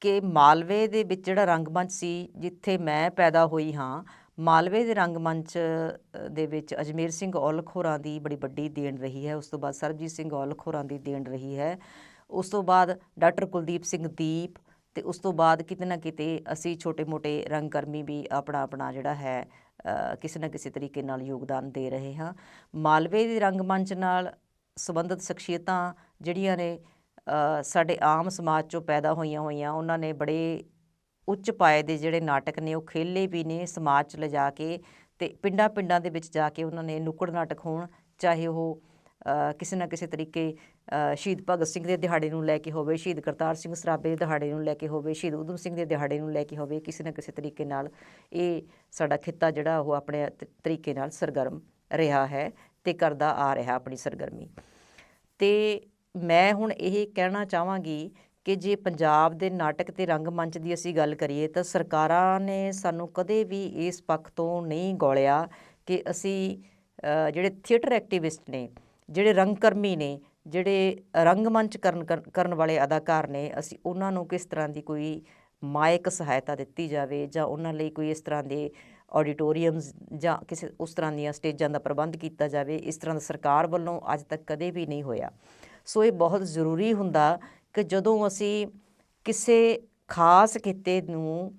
Speaker 1: ਕਿ ਮਾਲਵੇ ਦੇ ਵਿੱਚ ਜਿਹੜਾ ਰੰਗਮੰਚ ਸੀ, ਜਿੱਥੇ ਮੈਂ ਪੈਦਾ ਹੋਈ ਹਾਂ ਮਾਲਵੇ ਦੇ ਰੰਗਮੰਚ ਅ, ਦੇ ਵਿੱਚ ਅਜਮੇਰ ਸਿੰਘ ਔਲਖ ਹੋਰਾਂ ਦੀ ਬੜੀ ਵੱਡੀ ਦੇਣ ਰਹੀ ਹੈ। ਉਸ ਤੋਂ ਬਾਅਦ ਸਰਬਜੀਤ ਸਿੰਘ ਔਲਖ ਹੋਰਾਂ ਦੀ ਦੇਣ ਰਹੀ ਹੈ। ਉਸ ਤੋਂ ਬਾਅਦ ਡਾਕਟਰ ਕੁਲਦੀਪ ਸਿੰਘ ਦੀਪ ਤੇ ਉਸ ਤੋਂ ਬਾਅਦ ਕਿਤੇ ਨਾ ਕਿਤੇ ਅਸੀਂ ਛੋਟੇ-ਮੋਟੇ ਰੰਗਕਰਮੀ ਵੀ ਆਪਣਾ ਆਪਣਾ ਜਿਹੜਾ ਹੈ ਕਿਸੇ ਨਾ ਕਿਸੇ ਤਰੀਕੇ ਨਾਲ ਯੋਗਦਾਨ ਦੇ ਰਹੇ ਹਾਂ। ਮਾਲਵੇ ਦੇ ਰੰਗਮੰਚ ਨਾਲ ਸੰਬੰਧਿਤ ਸ਼ਖਸੀਅਤਾਂ ਜਿਹੜੀਆਂ ਨੇ ਸਾਡੇ ਆਮ ਸਮਾਜ ਚੋਂ ਪੈਦਾ ਹੋਈਆਂ ਹੋਈਆਂ ਉਹਨਾਂ ਨੇ ਬੜੇ ਉੱਚ ਪਾਏ ਦੇ ਜਿਹੜੇ ਨਾਟਕ ਨੇ ਉਹ ਖੇਲੇ ਵੀ ਨੇ ਸਮਾਜ 'ਚ ਲਿਜਾ ਕੇ ਤੇ ਪਿੰਡਾਂ ਪਿੰਡਾਂ ਦੇ ਵਿੱਚ ਜਾ ਕੇ ਉਹਨਾਂ ਨੇ ਨੁੱਕੜ ਨਾਟਕ ਹੋਣ, ਚਾਹੇ ਉਹ ਕਿਸੇ ਨਾ ਕਿਸੇ ਤਰੀਕੇ ਸ਼ਹੀਦ ਭਗਤ ਸਿੰਘ ਦੇ ਦਿਹਾੜੇ ਨੂੰ ਲੈ ਕੇ ਹੋਵੇ, ਸ਼ਹੀਦ ਕਰਤਾਰ ਸਿੰਘ ਸਰਾਭੇ ਦੇ ਦਿਹਾੜੇ ਨੂੰ ਲੈ ਕੇ ਹੋਵੇ, ਸ਼ਹੀਦ ਊਧਮ ਸਿੰਘ ਦੇ ਦਿਹਾੜੇ ਨੂੰ ਲੈ ਕੇ ਹੋਵੇ, ਕਿਸੇ ਨਾ ਕਿਸੇ ਤਰੀਕੇ ਨਾਲ ਇਹ ਸਾਡਾ ਖਿੱਤਾ ਜਿਹੜਾ ਉਹ ਆਪਣੇ ਤ- ਤਰੀਕੇ ਨਾਲ ਸਰਗਰਮ ਰਿਹਾ ਹੈ ਤੇ ਕਰਦਾ ਆ ਰਿਹਾ ਆਪਣੀ ਸਰਗਰਮੀ। ਤੇ ਮੈਂ ਹੁਣ ਇਹ ਕਹਿਣਾ ਚਾਹਾਂਗੀ ਕਿ ਜੇ ਪੰਜਾਬ ਦੇ ਨਾਟਕ ਤੇ ਰੰਗਮੰਚ ਦੀ ਅਸੀਂ ਗੱਲ ਕਰੀਏ ਤਾਂ ਸਰਕਾਰਾਂ ਨੇ ਸਾਨੂੰ ਕਦੇ ਵੀ ਇਸ ਪੱਖ ਤੋਂ ਨਹੀਂ ਗੋਲਿਆ ਕਿ ਅਸੀਂ ਜਿਹੜੇ ਥੀਏਟਰ ਐਕਟਿਵਿਸਟ ਨੇ, ਜਿਹੜੇ ਰੰਗਕਰਮੀ ਨੇ, ਜਿਹੜੇ ਰੰਗਮੰਚ ਕਰਨ, ਕਰਨ- ਕਰਨ ਵਾਲੇ ਅਦਾਕਾਰ ਨੇ, ਅਸੀਂ ਉਹਨਾਂ ਨੂੰ ਕਿਸ ਤਰ੍ਹਾਂ ਦੀ ਕੋਈ ਮਾਇਕ ਸਹਾਇਤਾ ਦਿੱਤੀ ਜਾਵੇ ਜਾਂ ਉਹਨਾਂ ਲਈ ਕੋਈ ਇਸ ਤਰ੍ਹਾਂ ਦੇ ਆਡੀਟੋਰੀਅਮਸ ਜਾਂ ਕਿਸੇ ਉਸ ਤਰ੍ਹਾਂ ਦੀਆਂ ਸਟੇਜਾਂ ਦਾ ਪ੍ਰਬੰਧ ਕੀਤਾ ਜਾਵੇ, ਇਸ ਤਰ੍ਹਾਂ ਦਾ ਸਰਕਾਰ ਵੱਲੋਂ ਅੱਜ ਤੱਕ ਕਦੇ ਵੀ ਨਹੀਂ ਹੋਇਆ। ਸੋ ਇਹ ਬਹੁਤ ਜ਼ਰੂਰੀ ਹੁੰਦਾ ਕਿ ਜਦੋਂ ਅਸੀਂ ਕਿਸੇ ਖਾਸ ਖਿੱਤੇ ਨੂੰ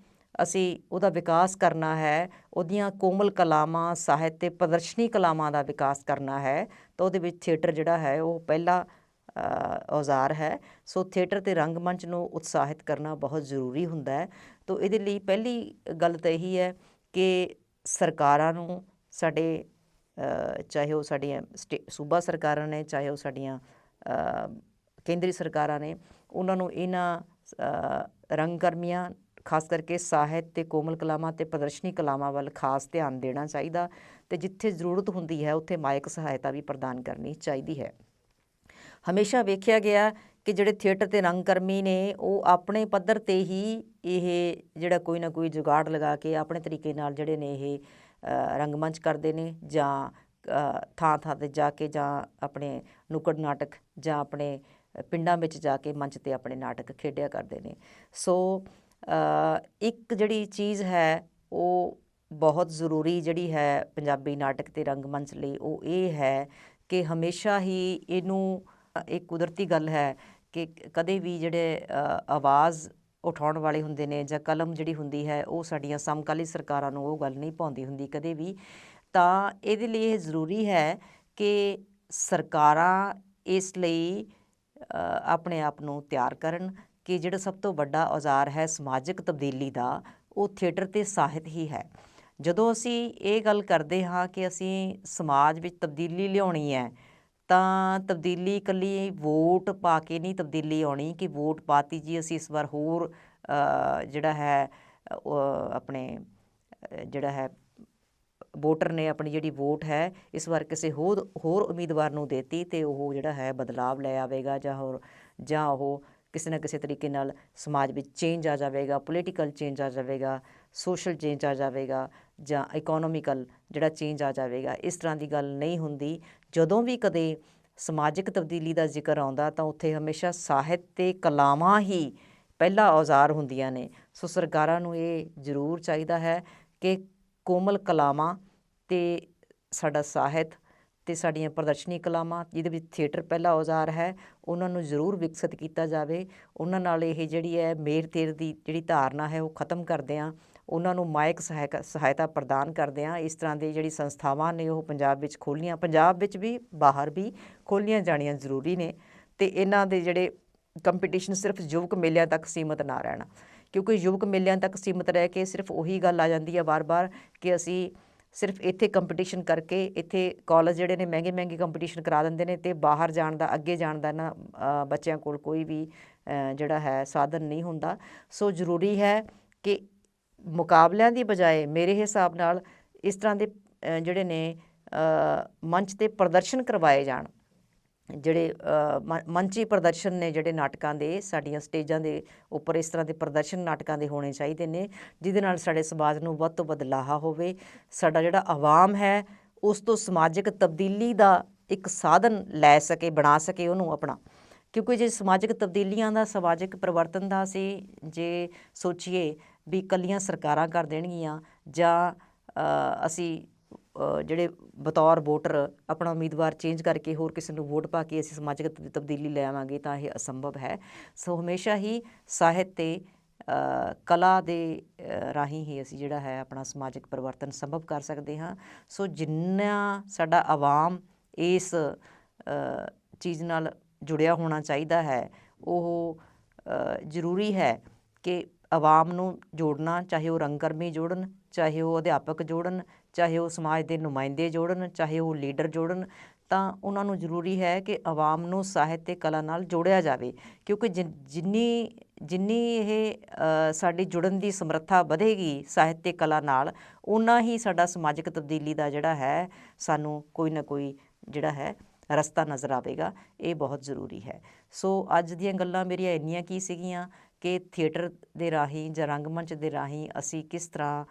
Speaker 1: ਅਸੀਂ ਉਹਦਾ ਵਿਕਾਸ ਕਰਨਾ ਹੈ, ਉਹਦੀਆਂ ਕੋਮਲ ਕਲਾਵਾਂ, ਸਾਹਿਤ ਤੇ ਪ੍ਰਦਰਸ਼ਨੀ ਕਲਾਵਾਂ ਦਾ ਵਿਕਾਸ ਕਰਨਾ ਹੈ, ਤਾਂ ਉਹਦੇ ਵਿੱਚ ਥੀਏਟਰ ਜਿਹੜਾ ਹੈ ਉਹ ਪਹਿਲਾ ਔਜ਼ਾਰ ਹੈ। ਸੋ ਥੀਏਟਰ ਤੇ ਰੰਗਮੰਚ ਨੂੰ ਉਤਸ਼ਾਹਿਤ ਕਰਨਾ ਬਹੁਤ ਜ਼ਰੂਰੀ ਹੁੰਦਾ ਹੈ। ਤਾਂ ਇਹਦੇ ਲਈ ਪਹਿਲੀ ਗੱਲ ਤਾਂ ਇਹੀ ਹੈ ਕਿ ਸਰਕਾਰਾਂ ਨੂੰ ਸਾਡੇ ਚਾਹੇ ਉਹ ਸਾਡੀਆਂ ਸਟੇ- ਸੂਬਾ ਸਰਕਾਰਾਂ ਨੇ, ਚਾਹੇ ਉਹ ਸਾਡੀਆਂ ਕੇਂਦਰੀ ਸਰਕਾਰਾਂ ਨੇ ਉਹਨਾਂ ਨੂੰ ਇਹਨਾਂ ਅ, ਰੰਗਕਰਮੀਆਂ ਖਾਸ ਕਰਕੇ ਸਾਹਿਤ ਤੇ ਕੋਮਲ ਕਲਾਵਾਂ ਤੇ ਪ੍ਰਦਰਸ਼ਨੀ ਕਲਾਵਾਂ ਵੱਲ ਖਾਸ ਧਿਆਨ ਦੇਣਾ ਚਾਹੀਦਾ ਤੇ ਜਿੱਥੇ ਜ਼ਰੂਰਤ ਹੁੰਦੀ ਹੈ ਉੱਥੇ ਮਾਇਕ ਸਹਾਇਤਾ ਵੀ ਪ੍ਰਦਾਨ ਕਰਨੀ ਚਾਹੀਦੀ ਹੈ। ਹਮੇਸ਼ਾ ਵੇਖਿਆ ਗਿਆ ਕਿ ਜਿਹੜੇ ਥੀਏਟਰ ਤੇ ਰੰਗਕਰਮੀ ਨੇ ਉਹ ਆਪਣੇ ਪੱਧਰ ਤੇ ਹੀ ਇਹ ਜਿਹੜਾ ਕੋਈ ਨਾ ਕੋਈ ਜੁਗਾੜ ਲਗਾ ਕੇ ਆਪਣੇ ਤਰੀਕੇ ਨਾਲ ਜਿਹੜੇ ਨੇ ਇਹ ਅ, ਰੰਗਮੰਚ ਕਰਦੇ ਨੇ ਜਾਂ ਥਾਂ ਥਾਂ ਤੇ ਜਾ ਕੇ ਜਾਂ ਆਪਣੇ ਨੁੱਕੜ ਨਾਟਕ ਜਾਂ ਆਪਣੇ ਪਿੰਡਾਂ ਵਿੱਚ ਜਾ ਕੇ ਮੰਚ ਤੇ ਆਪਣੇ ਨਾਟਕ ਖੇਡਿਆ ਕਰਦੇ ਨੇ। ਸੋ ਇੱਕ ਜਿਹੜੀ ਚੀਜ਼ ਹੈ, ਉਹ ਬਹੁਤ ਜ਼ਰੂਰੀ ਜਿਹੜੀ ਹੈ ਪੰਜਾਬੀ ਨਾਟਕ ਤੇ ਰੰਗਮੰਚ ਲਈ, ਉਹ ਇਹ ਹੈ ਕਿ ਹਮੇਸ਼ਾ ਹੀ ਇਹਨੂੰ ਇੱਕ ਕੁਦਰਤੀ ਗੱਲ ਹੈ ਕਿ ਕਦੇ ਵੀ ਜਿਹੜੇ ਆਵਾਜ਼ ਉਠਾਉਣ ਵਾਲੇ ਹੁੰਦੇ ਨੇ ਜਾਂ ਕਲਮ ਜਿਹੜੀ ਹੁੰਦੀ ਹੈ, ਉਹ ਸਾਡੀਆਂ ਸਮਕਾਲੀ ਸਰਕਾਰਾਂ ਨੂੰ ਉਹ ਗੱਲ ਨਹੀਂ ਪਾਉਂਦੀ ਹੁੰਦੀ ਕਦੇ ਵੀ। ਤਾਂ ਇਹਦੇ ਲਈ ਇਹ ਜ਼ਰੂਰੀ ਹੈ ਕਿ ਸਰਕਾਰਾਂ ਇਸ ਲਈ ਆਪਣੇ ਆਪ ਨੂੰ ਤਿਆਰ ਕਰਨ ਕਿ ਜਿਹੜਾ ਸਭ ਤੋਂ ਵੱਡਾ ਔਜ਼ਾਰ ਹੈ ਸਮਾਜਿਕ ਤਬਦੀਲੀ ਦਾ, ਉਹ ਥੀਏਟਰ ਤੇ ਸਾਹਿਤ ਹੀ ਹੈ। ਜਦੋਂ ਅਸੀਂ ਇਹ ਗੱਲ ਕਰਦੇ ਹਾਂ ਕਿ ਅਸੀਂ ਸਮਾਜ ਵਿੱਚ ਤਬਦੀਲੀ ਲਿਆਉਣੀ ਹੈ, ਤਾਂ ਤਬਦੀਲੀ ਇਕੱਲੀ ਵੋਟ ਪਾ ਕੇ ਨਹੀਂ ਤਬਦੀਲੀ ਆਉਣੀ ਕਿ ਵੋਟ ਪਾਤੀ ਜੀ ਅਸੀਂ ਇਸ ਵਾਰ ਹੋਰ ਜਿਹੜਾ ਹੈ ਆਪਣੇ ਜਿਹੜਾ ਹੈ ਵੋਟਰ ਨੇ ਆਪਣੀ ਜਿਹੜੀ ਵੋਟ ਹੈ, ਇਸ ਵਾਰ ਕਿਸੇ ਹੋਰ ਹੋਰ ਉਮੀਦਵਾਰ ਨੂੰ ਦੇਤੀ ਤੇ ਉਹ ਜਿਹੜਾ ਹੈ ਬਦਲਾਵ ਲੈ ਆਵੇਗਾ ਜਾਂ ਹੋਰ, ਜਾਂ ਉਹ ਕਿਸੇ ਨਾ ਕਿਸੇ ਤਰੀਕੇ ਨਾਲ ਸਮਾਜ ਵਿੱਚ ਚੇਂਜ ਆ ਜਾਵੇਗਾ ਪੋਲੀਟੀਕਲ ਚੇਂਜ ਆ ਜਾਵੇਗਾ ਸੋਸ਼ਲ ਚੇਂਜ ਆ ਜਾਵੇਗਾ ਜਾਂ ਇਕਨੋਮਿਕਲ ਜਿਹੜਾ ਚੇਂਜ ਆ ਜਾਵੇਗਾ, ਇਸ ਤਰ੍ਹਾਂ ਦੀ ਗੱਲ ਨਹੀਂ ਹੁੰਦੀ। ਜਦੋਂ ਵੀ ਕਦੇ ਸਮਾਜਿਕ ਤਬਦੀਲੀ ਦਾ ਜ਼ਿਕਰ ਆਉਂਦਾ ਤਾਂ ਉੱਥੇ ਹਮੇਸ਼ਾ ਸਾਹਿਤ ਤੇ ਕਲਾਵਾਂ ਹੀ ਪਹਿਲਾ ਔਜ਼ਾਰ ਹੁੰਦੀਆਂ ਨੇ। ਸੋ ਸਰਕਾਰਾਂ ਨੂੰ ਇਹ ਜ਼ਰੂਰ ਚਾਹੀਦਾ ਹੈ ਕਿ ਕੋਮਲ ਕਲਾਵਾਂ ਤੇ ਸਾਡਾ ਸਾਹਿਤ ਤੇ ਸਾਡੀਆਂ ਪ੍ਰਦਰਸ਼ਨੀ ਕਲਾਵਾਂ, ਜਿਹਦੇ ਵਿੱਚ ਥੀਏਟਰ ਪਹਿਲਾ ਔਜ਼ਾਰ ਹੈ, ਉਹਨਾਂ ਨੂੰ ਜ਼ਰੂਰ ਵਿਕਸਿਤ ਕੀਤਾ ਜਾਵੇ। ਉਹਨਾਂ ਨਾਲ ਇਹ ਜਿਹੜੀ ਹੈ ਮੇਰ ਤੇਰ ਦੀ ਜਿਹੜੀ ਧਾਰਨਾ ਹੈ, ਉਹ ਖਤਮ ਕਰਦੇ ਆ ਉਹਨਾਂ ਨੂੰ ਮਾਇਕ ਸਹਾਇਕ ਸਹਾਇਤਾ ਪ੍ਰਦਾਨ ਕਰਦੇ ਆ ਇਸ ਤਰ੍ਹਾਂ ਦੀ ਜਿਹੜੀ ਸੰਸਥਾਵਾਂ ਨੇ, ਉਹ ਪੰਜਾਬ ਵਿੱਚ ਖੋਲ੍ਹੀਆਂ। ਪੰਜਾਬ ਵਿੱਚ ਵੀ, ਬਾਹਰ ਵੀ ਖੋਲ੍ਹੀਆਂ ਜਾਣੀਆਂ ਜ਼ਰੂਰੀ ਨੇ। ਤੇ ਇਹਨਾਂ ਦੇ ਜਿਹੜੇ ਕੰਪੀਟੀਸ਼ਨ ਸਿਰਫ ਯੁਵਕ ਮੇਲਿਆਂ ਤੱਕ ਸੀਮਤ ਨਾ ਰਹਿਣਾ। ਕਿਉਂਕਿ ਯੁਵਕ ਮੇਲਿਆਂ ਤੱਕ ਸੀਮਤ ਰਹਿ ਕੇ ਸਿਰਫ ਉਹੀ ਗੱਲ ਆ ਜਾਂਦੀ ਹੈ ਵਾਰ-ਵਾਰ ਕਿ ਅਸੀਂ ਸਿਰਫ ਇੱਥੇ ਕੰਪੀਟੀਸ਼ਨ ਕਰਕੇ ਇੱਥੇ ਕਾਲਜ ਜਿਹੜੇ ਨੇ ਮਹਿੰਗੇ ਮਹਿੰਗੇ ਕੰਪੀਟੀਸ਼ਨ ਕਰਾ ਦਿੰਦੇ ਨੇ ਤੇ ਬਾਹਰ ਜਾਣ ਦਾ, ਅੱਗੇ ਜਾਣ ਦਾ ਨਾ ਬੱਚਿਆਂ ਕੋਲ ਕੋਈ ਵੀ ਜਿਹੜਾ ਹੈ ਸਾਧਨ ਨਹੀਂ ਹੁੰਦਾ। ਸੋ ਜ਼ਰੂਰੀ ਹੈ ਕਿ ਮੁਕਾਬਲਿਆਂ ਦੀ ਬਜਾਏ ਮੇਰੇ ਹਿਸਾਬ ਨਾਲ ਇਸ ਤਰ੍ਹਾਂ ਦੇ ਜਿਹੜੇ ਨੇ ਮੰਚ ਤੇ ਪ੍ਰਦਰਸ਼ਨ ਕਰਵਾਏ ਜਾਣ। ਜਿਹੜੇ ਮ- ਮੰਚੀ ਪ੍ਰਦਰਸ਼ਨ ਨੇ ਜਿਹੜੇ ਨਾਟਕਾਂ ਦੇ, ਸਾਡੀਆਂ ਸਟੇਜਾਂ ਦੇ ਉੱਪਰ ਇਸ ਤਰ੍ਹਾਂ ਦੇ ਪ੍ਰਦਰਸ਼ਨ ਨਾਟਕਾਂ ਦੇ ਹੋਣੇ ਚਾਹੀਦੇ ਨੇ, ਜਿਹਦੇ ਨਾਲ ਸਾਡੇ ਸਮਾਜ ਨੂੰ ਵੱਧ ਤੋਂ ਵੱਧ ਲਾਹਾ ਹੋਵੇ। ਸਾਡਾ ਜਿਹੜਾ ਆਵਾਮ ਹੈ, ਉਸ ਤੋਂ ਸਮਾਜਿਕ ਤਬਦੀਲੀ ਦਾ ਇੱਕ ਸਾਧਨ ਲੈ ਸਕੇ, ਬਣਾ ਸਕੇ ਉਹਨੂੰ ਆਪਣਾ। ਕਿਉਂਕਿ ਜੇ ਸਮਾਜਿਕ ਤਬਦੀਲੀਆਂ ਦਾ, ਸਮਾਜਿਕ ਪਰਿਵਰਤਨ ਦਾ ਅਸੀਂ ਜੇ ਸੋਚੀਏ ਵੀ ਇਕੱਲੀਆਂ ਸਰਕਾਰਾਂ ਕਰ ਦੇਣਗੀਆਂ ਜਾਂ ਅਸੀਂ ਜਿਹੜੇ ਬਤੌਰ ਵੋਟਰ ਆਪਣਾ ਉਮੀਦਵਾਰ ਚੇਂਜ ਕਰਕੇ ਹੋਰ ਕਿਸੇ ਨੂੰ ਵੋਟ ਪਾ ਕੇ ਅਸੀਂ ਸਮਾਜਿਕ ਤਬ- ਤਬਦੀਲੀ ਲੈ ਆਵਾਂਗੇ ਤਾਂ ਇਹ ਅਸੰਭਵ ਹੈ। ਸੋ ਹਮੇਸ਼ਾ ਹੀ ਸਾਹਿਤ ਤੇ ਕਲਾ ਦੇ ਰਾਹੀਂ ਹੀ ਅਸੀਂ ਜਿਹੜਾ ਹੈ ਆਪਣਾ ਸਮਾਜਿਕ ਪਰਿਵਰਤਨ ਸੰਭਵ ਕਰ ਸਕਦੇ ਹਾਂ। ਸੋ ਜਿੰਨਾ ਸਾਡਾ ਆਵਾਮ ਇਸ ਚੀਜ਼ ਨਾਲ ਜੁੜਿਆ ਹੋਣਾ ਚਾਹੀਦਾ ਹੈ, ਉਹ ਜ਼ਰੂਰੀ ਹੈ ਕਿ ਆਵਾਮ ਨੂੰ ਜੋੜਨਾ, ਚਾਹੇ ਉਹ ਰੰਗਕਰਮੀ ਜੋੜਨ, ਚਾਹੇ ਉਹ ਅਧਿਆਪਕ ਜੋੜਨ ਚਾਹੇ ਉਹ ਸਮਾਜ ਦੇ ਨੁਮਾਇੰਦੇ ਜੋੜਨ, ਚਾਹੇ ਉਹ ਲੀਡਰ ਜੋੜਨ, ਤਾਂ ਉਹਨਾਂ ਨੂੰ ਜ਼ਰੂਰੀ ਹੈ ਕਿ ਆਵਾਮ ਨੂੰ ਸਾਹਿਤ ਤੇ ਕਲਾ ਨਾਲ ਜੋੜਿਆ ਜਾਵੇ। ਕਿਉਂਕਿ ਜਿ- ਜਿੰਨੀ ਜਿੰਨੀ ਇਹ ਸਾਡੀ ਜੁੜਨ ਦੀ ਸਮਰੱਥਾ ਵਧੇਗੀ ਸਾਹਿਤ ਤੇ ਕਲਾ ਨਾਲ ਉਨਾ ਹੀ ਸਾਡਾ ਸਮਾਜਿਕ ਤਬਦੀਲੀ ਦਾ ਜਿਹੜਾ ਹੈ, ਸਾਨੂੰ ਕੋਈ ਨਾ ਕੋਈ ਜਿਹੜਾ ਹੈ, ਰਸਤਾ ਨਜ਼ਰ ਆਵੇਗਾ। ਇਹ ਬਹੁਤ ਜ਼ਰੂਰੀ ਹੈ। ਸੋ ਅੱਜ ਦੀਆਂ ਗੱਲਾਂ ਮੇਰੀਆਂ ਇੰਨੀਆਂ ਕੀ ਸੀਗੀਆਂ ਕਿ ਥੀਏਟਰ ਦੇ ਰਾਹੀਂ ਜਾਂ ਰੰਗਮੰਚ ਦੇ ਰਾਹੀਂ ਅਸੀਂ ਕਿਸ ਤਰ੍ਹਾਂ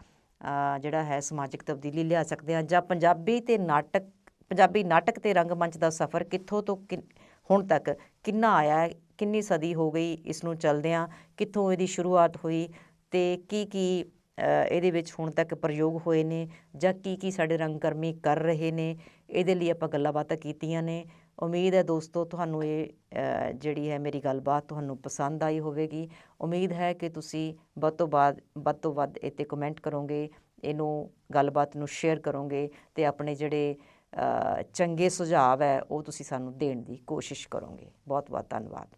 Speaker 1: ਜਿਹੜਾ ਹੈ ਸਮਾਜਿਕ ਤਬਦੀਲੀ ਲਿਆ ਸਕਦੇ ਹਾਂ ਜਾਂ ਪੰਜਾਬੀ ਤੇ ਨਾਟਕ, ਪੰਜਾਬੀ ਨਾਟਕ ਤੇ ਰੰਗਮੰਚ ਦਾ ਸਫ਼ਰ ਕਿੱਥੋਂ ਤੋਂ ਕਿਨ- ਹੁਣ ਤੱਕ ਕਿੰਨਾ ਆਇਆ ਹੈ, ਕਿੰਨੀ ਸਦੀ ਹੋ ਗਈ ਇਸ ਨੂੰ ਚੱਲਦਿਆਂ ਕਿੱਥੋਂ ਇਹਦੀ ਸ਼ੁਰੂਆਤ ਹੋਈ ਤੇ ਕੀ ਕੀ ਇਹਦੇ ਵਿੱਚ ਹੁਣ ਤੱਕ ਪ੍ਰਯੋਗ ਹੋਏ ਨੇ ਜਾਂ ਕੀ ਕੀ ਸਾਡੇ ਰੰਗਕਰਮੀ ਕਰ ਰਹੇ ਨੇ, ਇਹਦੇ ਲਈ ਆਪਾਂ ਗੱਲਾਂ ਬਾਤਾਂ ਕੀਤੀਆਂ ਨੇ। ਉਮੀਦ ਹੈ ਦੋਸਤੋ, ਤੁਹਾਨੂੰ ਇਹ ਜਿਹੜੀ ਹੈ ਮੇਰੀ ਗੱਲਬਾਤ ਤੁਹਾਨੂੰ ਪਸੰਦ ਆਈ ਹੋਵੇਗੀ। ਉਮੀਦ ਹੈ ਕਿ ਤੁਸੀਂ ਵੱਧ ਤੋਂ ਵੱਧ ਵੱਧ ਤੋਂ ਵੱਧ ਇਹ 'ਤੇ ਕਮੈਂਟ ਕਰੋਗੇ, ਇਹਨੂੰ ਗੱਲਬਾਤ ਨੂੰ ਸ਼ੇਅਰ ਕਰੋਗੇ ਤੇ ਆਪਣੇ ਜਿਹੜੇ ਚੰਗੇ ਸੁਝਾਅ ਹੈ, ਉਹ ਤੁਸੀਂ ਸਾਨੂੰ ਦੇਣ ਦੀ ਕੋਸ਼ਿਸ਼ ਕਰੋਗੇ। ਬਹੁਤ ਬਹੁਤ ਧੰਨਵਾਦ।